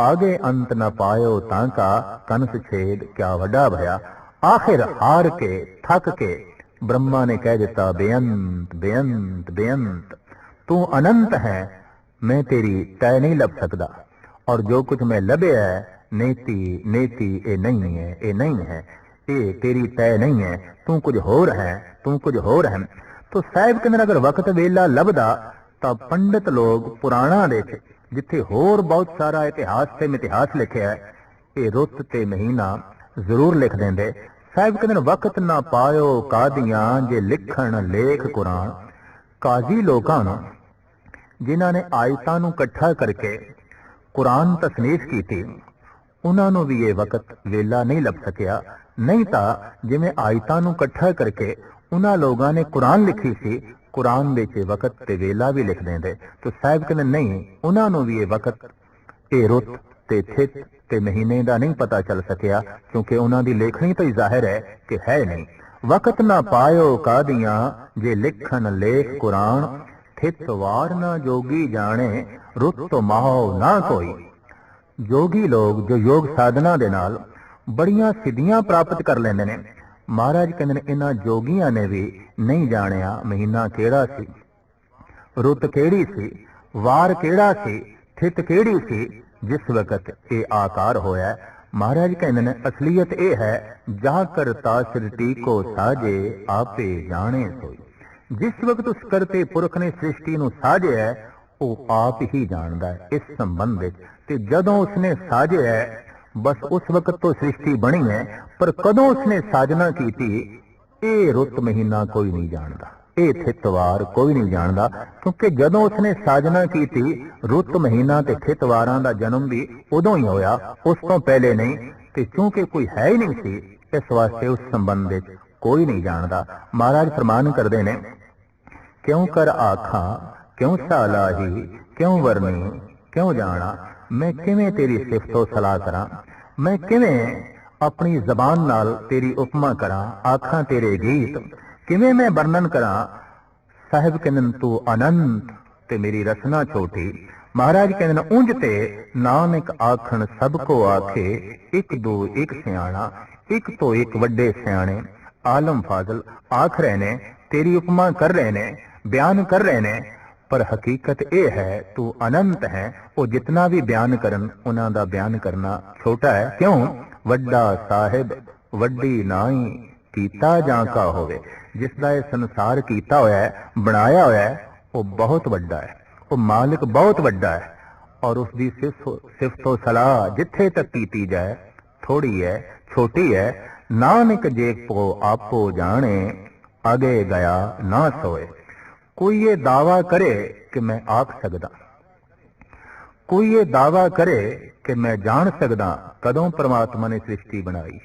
[SPEAKER 1] ਆਗੇ ਅੰਤ ਨ ਪਾਇਓ ਤਾਂ ਕਾ ਕਨਸ ਛੇਦ ਕਿਆ ਵੱਡਾ ਭਇਆ ਆਖਿਰ ਹਾਰ ਕੇ ਥੱਕ ਕੇ ਬ੍ਰਹਮਾ ਨੇ ਕਹਿ ਦਿੱਤਾ ਬੇਅੰਤ ਬੇਅੰਤ ਬੇਅੰਤ ਤੂੰ ਅਨੰਤ ਹੈ ਮੈਂ ਤੇਰੀ ਤੈ ਨਹੀਂ ਲੱਭ ਸਕਦਾ ਔਰ ਜੋ ਕੁਝ ਮੈਂ ਲੱਭਿਆ ਹੈ ਨੇਤੀ ਨੇਤੀ ਇਹ ਨਹੀਂ ਹੈ ਇਹ ਨਹੀਂ ਹੈ ਇਹ ਤੇਰੀ ਤੈ ਨਹੀਂ ਹੈ ਤੂੰ ਕੁਝ ਹੋਰ ਹੈ ਤੂੰ ਕੁਝ ਹੋਰ ਹੈ ਤੋ ਸਾਹਿਬ ਕਹਿੰਦੇ ਅਗਰ ਵਕਤ ਵੇਲਾ ਲੱਭਦਾ ਤਾਂ ਪੰਡਿਤ ਲੋਕ ਪੁਰਾਣਾ ਦੇ ਚ ਜਿੱਥੇ ਹੋਰ ਬਹੁਤ ਸਾਰਾ ਇਤਿਹਾਸ ਤੇ ਇਤਿਹਾਸ ਲਿਖਿਆ ਹੈ, ਇਹ ਰੁੱਤ ਤੇ ਮਹੀਨਾ ਜ਼ਰੂਰ ਲਿਖ ਦਿੰਦੇ। ਸਾਹਿਬ ਕਹਿੰਦੇ ਵਕਤ ਨਾ ਪਾਇਓ ਕਾਦੀਆਂ ਜੇ ਲਿਖਣ ਲੇਖ ਕੁਰਾਨ। ਕਾਜ਼ੀ ਲੋਕਾਂ ਨੂੰ, ਜਿਨ੍ਹਾਂ ਨੇ ਆਇਤਾਂ ਨੂੰ ਇਕੱਠਾ ਕਰਕੇ ਕੁਰਾਨ ਤਸਨੀਫ ਕੀਤੀ, ਉਹਨਾਂ ਨੂੰ ਵੀ ਇਹ ਵਕਤ ਵੇਲਾ ਨਹੀਂ ਲੱਭ ਸਕਿਆ। ਨਹੀਂ ਤਾਂ ਜਿਵੇਂ ਆਇਤਾਂ ਨੂੰ ਇਕੱਠਾ ਕਰਕੇ ਉਹਨਾਂ ਲੋਕਾਂ ਨੇ ਕੁਰਾਨ ਲਿਖੀ ਸੀ ਕੁਰਾਨ ਵਿੱਚ ਇਹ ਵਕਤ ਤੇ ਵੇਲਾ ਵੀ ਲਿਖ ਦਿੰਦੇ। ਤਾਂ ਸਾਹਿਬ ਕਹਿੰਦੇ, ਨਹੀਂ, ਉਹਨਾਂ ਨੂੰ ਵੀ ਇਹ ਵਕਤ ਇਹ ਰੁੱਤ ਤੇ ਥਿਤ ਤੇ ਮਹੀਨੇ ਦਾ ਨਹੀਂ ਪਤਾ ਚੱਲ ਸਕਿਆ, ਕਿਉਂਕਿ ਉਹਨਾਂ ਦੀ ਲੇਖਣੀ ਤੋਂ ਜ਼ਾਹਿਰ ਹੈ ਕਿ ਹੈ ਨਹੀਂ। ਵਕਤ ਨਾ ਪਾਇਓ ਕਾਦੀਆਂ ਜੇ ਲਿਖਣ ਲੇਖ ਕੁਰਾਨ ਥਿਤ ਵਾਰ ਨਾ ਜੋਗੀ ਜਾਣੇ, ਰੁੱਤ ਮਾਹੋ ਨਾ ਕੋਈ। ਜੋਗੀ ਲੋਕ ਜੋ ਯੋਗ ਸਾਧਨਾ ਦੇ ਨਾਲ ਬੜੀਆਂ ਸਿੱਧੀਆਂ ਪ੍ਰਾਪਤ ਕਰ ਲੈਂਦੇ ਨੇ। ਮਹਾਰਾਜ ਕਹਿੰਦੇ ਨੇ, ਇਹਨਾਂ ਜੋਗੀਆਂ ਨੇ ਵੀ ਨਹੀਂ ਜਾਣਿਆ ਮਹੀਨਾ ਕਿਹੜਾ ਸੀ, ਰੁੱਤ ਕਿਹੜੀ ਸੀ, ਵਾਰ ਕਿਹੜਾ ਸੀ, ਥਿਤ ਕਿਹੜੀ ਸੀ, ਜਿਸ ਵਕਤ ਇਹ ਆਕਾਰ ਹੋਇਆ। ਮਹਾਰਾਜ ਕਹਿੰਦੇ ਨੇ, ਅਸਲੀਅਤ ਇਹ ਹੈ ਜਾ ਕਰਤਾ ਸ੍ਰਿਸ਼ਟੀ ਕੋ ਸਾਜੇ, ਆਪੇ ਜਾਣੇ ਸੋਈ। ਜਿਸ ਵਕਤ ਉਸ ਕਰਤੇ ਪੁਰਖ ਨੇ ਸ੍ਰਿਸ਼ਟੀ ਨੂੰ ਸਾਜਿਆ, ਉਹ ਆਪ ਹੀ ਜਾਣਦਾ ਹੈ ਇਸ ਸੰਬੰਧ ਵਿੱਚ। ਤੇ ਜਦੋਂ ਉਸਨੇ ਸਾਜਿਆ ਬਸ ਉਸ ਵਕਤ ਤੋਂ ਸ੍ਰਿਸ਼ਟੀ ਬਣੀ ਹੈ ਪਰ ਕਦੋਂ ਉਸਨੇ ਸਾਜਨਾ ਕੀਤੀ ਇਹ ਰੁੱਤ ਮਹੀਨਾ ਕੋਈ ਨਹੀਂ ਜਾਣਦਾ ਇਹ ਥਿਤਵਾਰ ਕੋਈ ਨਹੀਂ ਜਾਣਦਾ ਕਿਉਂਕਿ ਜਦੋਂ ਉਸਨੇ ਸਾਜਨਾ ਕੀਤੀ ਰੁੱਤ ਮਹੀਨਾ ਤੇ ਥਿਤਵਾਰਾਂ ਦਾ ਜਨਮ ਵੀ ਉਦੋਂ ਹੀ ਹੋਇਆ ਉਸ ਤੋਂ ਪਹਿਲੇ ਨਹੀਂ ਤੇ ਕਿਉਂਕਿ ਕੋਈ ਹੈ ਹੀ ਨਹੀਂ ਸੀ ਇਸ ਵਾਸਤੇ ਉਸ ਸੰਬੰਧ ਵਿੱਚ ਕੋਈ ਨਹੀਂ ਜਾਣਦਾ ਮਹਾਰਾਜ ਫਰਮਾਨ ਕਰਦੇ ਨੇ ਕਿਉਂ ਕਰ ਆਖਾਂ ਕਿਉਂ ਸਾਲਾਹੀ ਕਿਉਂ ਵਰਨੀ ਕਿਉਂ ਜਾਣਾ ਮੈਂ ਕਿਵੇਂ ਤੇਰੀ ਸਿਫਤੋ ਸਲਾਹ ਕਰਾਂ? ਮੈਂ ਕਿਵੇਂ ਆਪਣੀ ਜ਼ਬਾਨ ਨਾਲ ਤੇਰੀ ਉਪਮਾ ਕਰਾਂ? ਆਖਾਂ ਤੇਰੇ ਗੀਤ ਕਿਵੇਂ ਮੈਂ ਵਰਣਨ ਕਰਾਂ? ਸਾਹਿਬ ਕਹਿੰਦੇ ਤੂੰ ਅਨੰਤ ਤੇ ਮੇਰੀ ਰਸਨਾ ਛੋਟੀ। ਮਹਾਰਾਜ ਕਹਿੰਦੇ ਨੇ, ਉਂਝ ਤੇ ਨਾਨਕ ਆਖਣ ਸਭ ਕੋ ਆਖੇ, ਇੱਕ ਦੋ ਇੱਕ ਸਿਆਣਾ, ਇੱਕ ਤੋਂ ਇੱਕ ਵੱਡੇ ਸਿਆਣੇ। ਆਲਮ ਫਾਜ਼ਲ ਆਖ ਰਹੇ ਨੇ, ਤੇਰੀ ਉਪਮਾ ਕਰ ਰਹੇ ਨੇ, ਬਿਆਨ ਕਰ ਰਹੇ ਨੇ। ਪਰ ਹਕੀਕਤ ਇਹ ਹੈ, ਤੂੰ ਅਨੰਤ ਹੈ। ਉਹ ਜਿਤਨਾ ਵੀ ਬਿਆਨ ਕਰਨ, ਉਹਨਾਂ ਦਾ ਬਿਆਨ ਕਰਨਾ ਛੋਟਾ ਹੈ। ਕਿਉਂ? ਵੱਡਾ ਸਾਹਿਬ, ਵੱਡੀ ਨਾਈ, ਕੀਤਾ ਜਾਂ ਕਾ ਹੋਵੇ। ਜਿਸ ਦਾ ਇਹ ਸੰਸਾਰ ਕੀਤਾ ਹੋਇਆ ਹੈ, ਬਣਾਇਆ ਹੋਇਆ ਹੈ, ਉਹ ਬਹੁਤ ਵੱਡਾ ਹੈ। ਉਹ ਮਾਲਕ ਬਹੁਤ ਵੱਡਾ ਹੈ। ਔਰ ਉਸ ਦੀ ਸਿਫਤੋ ਸਲਾਹ ਜਿੱਥੇ ਤੱਕ ਕੀਤੀ ਜਾਏ ਥੋੜੀ ਹੈ, ਛੋਟੀ ਹੈ। ਨਾਨਕ ਜੇ ਕੋ ਆਪੋ ਜਾਣੇ, ਅਗੇ ਗਿਆ ਨਾ ਸੋਏ। ਕੋਈ ਇਹ ਦਾਵਾ ਕਰੇ ਕਿ ਮੈਂ ਆਖ ਸਕਦਾ। ਕੋਈ ਇਹ ਦਾਵਾ ਕਰੇ ਕਿ ਮੈਂ ਜਾਣ ਸਕਦਾ ਕਦੋਂ ਪ੍ਰਮਾਤਮਾ ਨੇ ਸ੍ਰਿਸ਼ਟੀ ਬਣਾਈ।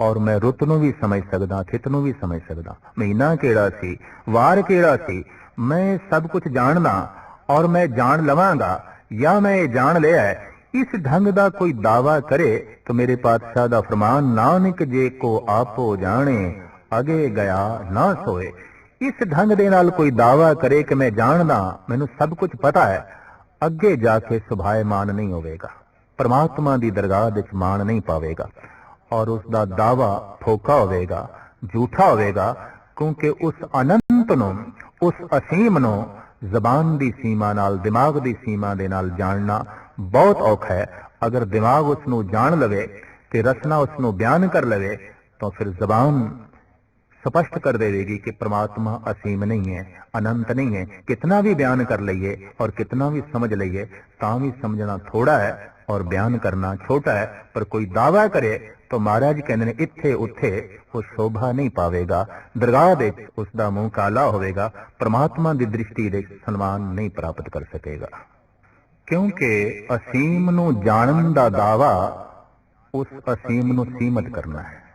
[SPEAKER 1] ਔਰ ਮੈਂ ਰੁੱਤ ਨੂੰ ਵੀ ਸਮਝ ਸਕਦਾ, ਥਿਤ ਨੂੰ ਵੀ ਸਮਝ ਸਕਦਾ। ਮਹੀਨਾ ਕਿਹੜਾ ਸੀ, ਵਾਰ ਕਿਹੜਾ ਸੀ, ਮੈਂ ਸਭ ਕੁਝ ਜਾਣਦਾ ਔਰ ਮੈਂ ਜਾਣ ਲਵਾਂਗਾ ਜਾਂ ਮੈਂ ਇਹ ਜਾਣ ਲਿਆ, ਇਸ ਢੰਗ ਦਾ ਕੋਈ ਦਾਵਾ ਕਰੇ ਤਾਂ ਮੇਰੇ ਪਾਤਸ਼ਾਹ ਦਾ ਫਰਮਾਨ, ਨਾਨਕ ਜੇ ਕੋ ਆਪੋ ਜਾਣੇ, ਅਗੇ ਗਿਆ ਨਾ ਸੋਏ। ਇਸ ਢੰਗ ਦੇ ਨਾਲ ਕੋਈ ਦਾਵਾ ਕਰੇ ਕਿ ਮੈਂ ਜਾਣਦਾ, ਮੈਨੂੰ ਸਭ ਕੁਝ ਪਤਾ ਹੈ। ਅੱਗੇ ਜਾ ਕੇ ਸੁਭਾਏਮਾਨ ਨਹੀਂ ਹੋਵੇਗਾ। ਪਰਮਾਤਮਾ ਦੀ ਦਰਗਾਹ ਵਿੱਚ ਮਾਣ ਨਹੀਂ ਪਾਵੇਗਾ। ਔਰ ਉਸ ਦਾ ਦਾਵਾ ਫੋਕਾ ਹੋਵੇਗਾ, ਝੂਠਾ ਹੋਵੇਗਾ, ਕਿਉਂਕਿ ਉਸ ਅਨੰਤ ਨੂੰ, ਉਸ ਅਸੀਮ ਨੂੰ ਜ਼ਬਾਨ ਦੀ ਸੀਮਾ ਨਾਲ, ਦਿਮਾਗ ਦੀ ਸੀਮਾ ਦੇ ਨਾਲ ਜਾਣਨਾ ਬਹੁਤ ਔਖਾ ਹੈ। ਅਗਰ ਦਿਮਾਗ ਉਸ ਨੂੰ ਜਾਣ ਲਵੇ, ਤੇ ਰਸਨਾ ਉਸ ਨੂੰ ਬਿਆਨ ਕਰ ਲਵੇ, ਤਾਂ ਫਿਰ ਜ਼ਬਾਨ ਸਪਸ਼ਟ ਕਰ ਦੇਵੇਗੀ ਕਿ ਪ੍ਰਮਾਤਮਾ ਅਸੀਮ ਨਹੀਂ ਹੈ, ਅਨੰਤ ਨਹੀਂ ਹੈ। ਕਿਤਨਾ ਵੀ ਬਿਆਨ ਕਰ ਲਈਏ ਔਰ ਕਿਤਨਾ ਵੀ ਸਮਝ ਲਈਏ, ਤਾਂ ਵੀ ਸਮਝਣਾ ਥੋੜਾ ਹੈ ਔਰ ਬਿਆਨ ਕਰਨਾ ਛੋਟਾ ਹੈ। ਪਰ ਕੋਈ ਦਾਵਾ ਕਰੇ ਤਾਂ ਮਹਾਰਾਜ ਕਹਿੰਦੇ ਨੇ, ਇੱਥੇ ਉੱਥੇ ਉਹ ਸ਼ੋਭਾ ਨਹੀਂ ਪਾਵੇਗਾ। ਦਰਗਾਹ ਦੇ ਉਸ ਦਾ ਮੂੰਹ ਕਾਲਾ ਹੋਵੇਗਾ। ਪ੍ਰਮਾਤਮਾ ਦੀ ਦ੍ਰਿਸ਼ਟੀ ਦੇ ਸਨਮਾਨ ਨਹੀਂ ਪ੍ਰਾਪਤ ਕਰ ਸਕੇਗਾ। ਕਿਉਂਕਿ ਅਸੀਮ ਨੂੰ ਜਾਣਨ ਦਾ ਦਾਵਾ ਉਸ ਅਸੀਮ ਨੂੰ ਸੀਮਤ ਕਰਨਾ ਹੈ।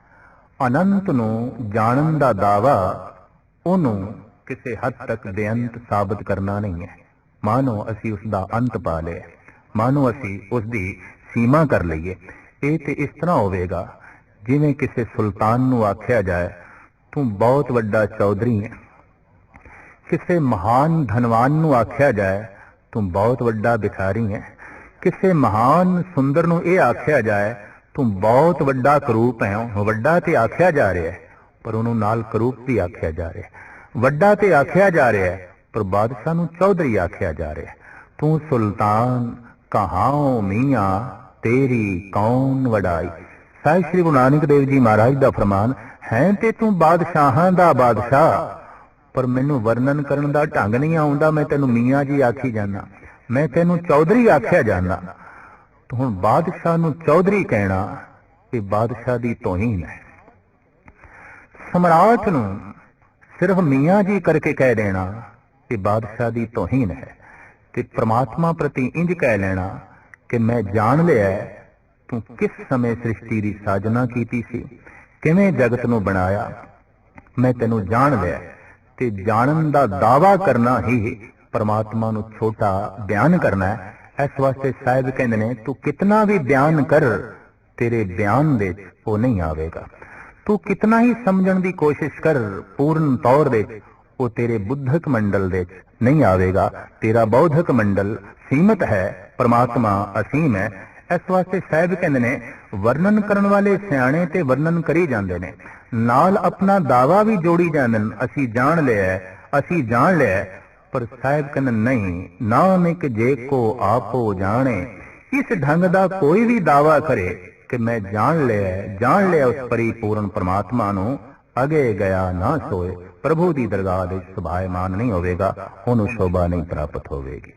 [SPEAKER 1] ਅਨੰਤ ਨੂੰ ਜਾਣਨ ਦਾ ਦਾਵਾ ਉਹਨੂੰ ਕਿਸੇ ਹੱਦ ਤੱਕ ਬੇਅੰਤ ਸਾਬਤ ਕਰਨਾ ਨਹੀਂ ਹੈ। ਮਾਨੋ ਅਸੀਂ ਉਸ ਦਾ ਅੰਤ ਪਾ ਲਿਆ ਮਾਨੋ ਅਸੀਂ ਉਸ ਦੀ ਸੀਮਾ ਕਰ ਲਈਏ। ਇਹ ਤੇ ਇਸ ਤਰ੍ਹਾਂ ਹੋਵੇਗਾ, ਜਿਵੇਂ ਕਿਸੇ ਸੁਲਤਾਨ ਨੂੰ ਆਖਿਆ ਜਾਏ, ਤੂੰ ਬਹੁਤ ਵੱਡਾ ਚੌਧਰੀ ਹੈ। ਕਿਸੇ ਮਹਾਨ ਧਨਵਾਨ ਨੂੰ ਆਖਿਆ ਜਾਏ, ਤੂੰ ਬਹੁਤ ਵੱਡਾ ਭਿਖਾਰੀ ਹੈ। ਕਿਸੇ ਮਹਾਨ ਸੁੰਦਰ ਨੂੰ ਇਹ ਆਖਿਆ ਜਾਏ ਤੂੰ ਬਹੁਤ ਵੱਡਾ ਕਰੂਪ ਹੈ ਵੱਡਾ ਤੇ ਆਖਿਆ ਜਾ ਰਿਹਾ ਹੈ, ਪਰ ਉਹਨੂੰ ਨਾਲ ਕਰੂਪ ਵੀ ਆਖਿਆ ਜਾ ਰਿਹਾ ਹੈ। ਵੱਡਾ ਤੇ ਆਖਿਆ ਜਾ ਰਿਹਾ ਹੈ, ਪਰ ਬਾਦਸ਼ਾਹ ਨੂੰ ਚੌਧਰੀ ਆਖਿਆ ਜਾ ਰਿਹਾ ਹੈ। ਤੂੰ ਸੁਲਤਾਨ, ਕਹਾਉ ਮੀਆਂ, ਤੇਰੀ ਕੌਣ ਵਡਾਈ? ਸਾਹਿਬ ਸ੍ਰੀ ਗੁਰੂ ਨਾਨਕ ਦੇਵ ਜੀ ਮਹਾਰਾਜ ਦਾ ਫਰਮਾਨ, ਹੈ ਤੇ ਤੂੰ ਬਾਦਸ਼ਾਹਾਂ ਦਾ ਬਾਦਸ਼ਾਹ। ਪਰ ਮੈਨੂੰ ਵਰਣਨ ਕਰਨ ਦਾ ਢੰਗ ਨਹੀਂ ਆਉਂਦਾ, ਮੈਂ ਤੈਨੂੰ ਮੀਆਂ ਜੀ ਆਖੀ ਜਾਂਦਾ। ਮੈਂ ਤੈਨੂੰ ਚੌਧਰੀ ਆਖਿਆ ਜਾਂਦਾ। ਤੂੰ ਹੁਣ ਬਾਦਸ਼ਾਹ ਨੂੰ ਚੌਧਰੀ ਕਹਿਣਾ ਇਹ ਬਾਦਸ਼ਾਹ ਦੀ ਤੋਹੀਨ ਹੈ ਸਮਰਾਟ ਨੂੰ ਸਿਰਫ ਮੀਆਂ ਜੀ ਕਰਕੇ ਕਹਿ ਦੇਣਾ ਇਹ ਬਾਦਸ਼ਾਹ ਦੀ ਤੋਹੀਨ ਹੈ ਤੇ ਪ੍ਰਮਾਤਮਾ ਪ੍ਰਤੀ ਇੰਜ ਕਹਿ ਲੈਣਾ ਕਿ ਮੈਂ ਜਾਣ ਲਿਆ ਤੂੰ ਕਿਸ ਸਮੇਂ ਸ੍ਰਿਸ਼ਟੀ ਦੀ ਸਾਜਨਾ ਕੀਤੀ ਸੀ, ਕਿਵੇਂ ਜਗਤ ਨੂੰ ਬਣਾਇਆ। ਮੈਂ ਤੈਨੂੰ ਜਾਣ ਲਿਆ ਤੇ ਜਾਣਨ ਦਾ ਦਾਵਾ ਕਰਨਾ ਹੀ ਪ੍ਰਮਾਤਮਾ ਨੂੰ ਛੋਟਾ ਬਿਆਨ ਕਰਨਾ ਹੈ। ਇਸ ਵਾਸਤੇ ਸਾਹਿਬ ਕਹਿੰਦੇ ਨੇ, ਤੂੰ ਕਿਤਨਾ ਵੀ ਬਿਆਨ ਕਰ, ਤੇਰੇ ਬਿਆਨ ਵਿੱਚ ਉਹ ਨਹੀਂ ਆਵੇਗਾ। ਤੂੰ ਕਿਤਨਾ ਹੀ ਸਮਝਣ ਦੀ ਕੋਸ਼ਿਸ਼ ਕਰ, ਪੂਰਨ ਤੌਰ ਦੇ ਵਿੱਚ ਉਹ ਤੇਰੇ ਬੁੱਧਕ ਮੰਡਲ ਵਿੱਚ ਨਹੀਂ ਆਵੇਗਾ। ਤੇਰਾ ਬੌਧਕ ਮੰਡਲ ਸੀਮਤ ਹੈ, ਪ੍ਰਮਾਤਮਾ ਅਸੀਮ ਹੈ। ਇਸ ਵਾਸਤੇ ਸਾਹਿਬ ਕਹਿੰਦੇ ਨੇ, ਵਰਣਨ ਕਰਨ ਵਾਲੇ ਸਿਆਣੇ ਤੇ ਵਰਣਨ ਕਰੀ ਜਾਂਦੇ ਨੇ। ਨਾਲ ਆਪਣਾ ਦਾਵਾ ਵੀ ਜੋੜੀ ਜਾਂਦੇ ਨੇ ਅਸੀਂ ਜਾਣ ਲਿਆ ਅਸੀਂ ਜਾਣ ਲਿਆ ਪਰ ਸਾਹਿਬ ਕਹਿੰਦੇ ਨਹੀਂ ਨਾਨਕ ਜੇ ਕੋ ਆਪੋ ਜਾਣੇ ਇਸ ਢੰਗ ਦਾ ਕੋਈ ਵੀ ਦਾਵਾ ਕਰੇ ਕਿ ਮੈਂ ਜਾਣ ਲਿਆ ਜਾਣ ਲਿਆ ਉਸ ਪਰਿਪੂਰਨ ਪ੍ਰਮਾਤਮਾ ਨੂੰ ਅਗੇ ਗਿਆ ਨਾ ਸੋਏ ਪ੍ਰਭੂ ਦੀ ਦਰਗਾਹ ਦੇ ਸੁਭਾਇਮਾਨ ਨਹੀਂ ਹੋਵੇਗਾ ਉਹਨੂੰ ਸ਼ੋਭਾ ਨਹੀਂ ਪ੍ਰਾਪਤ ਹੋਵੇਗੀ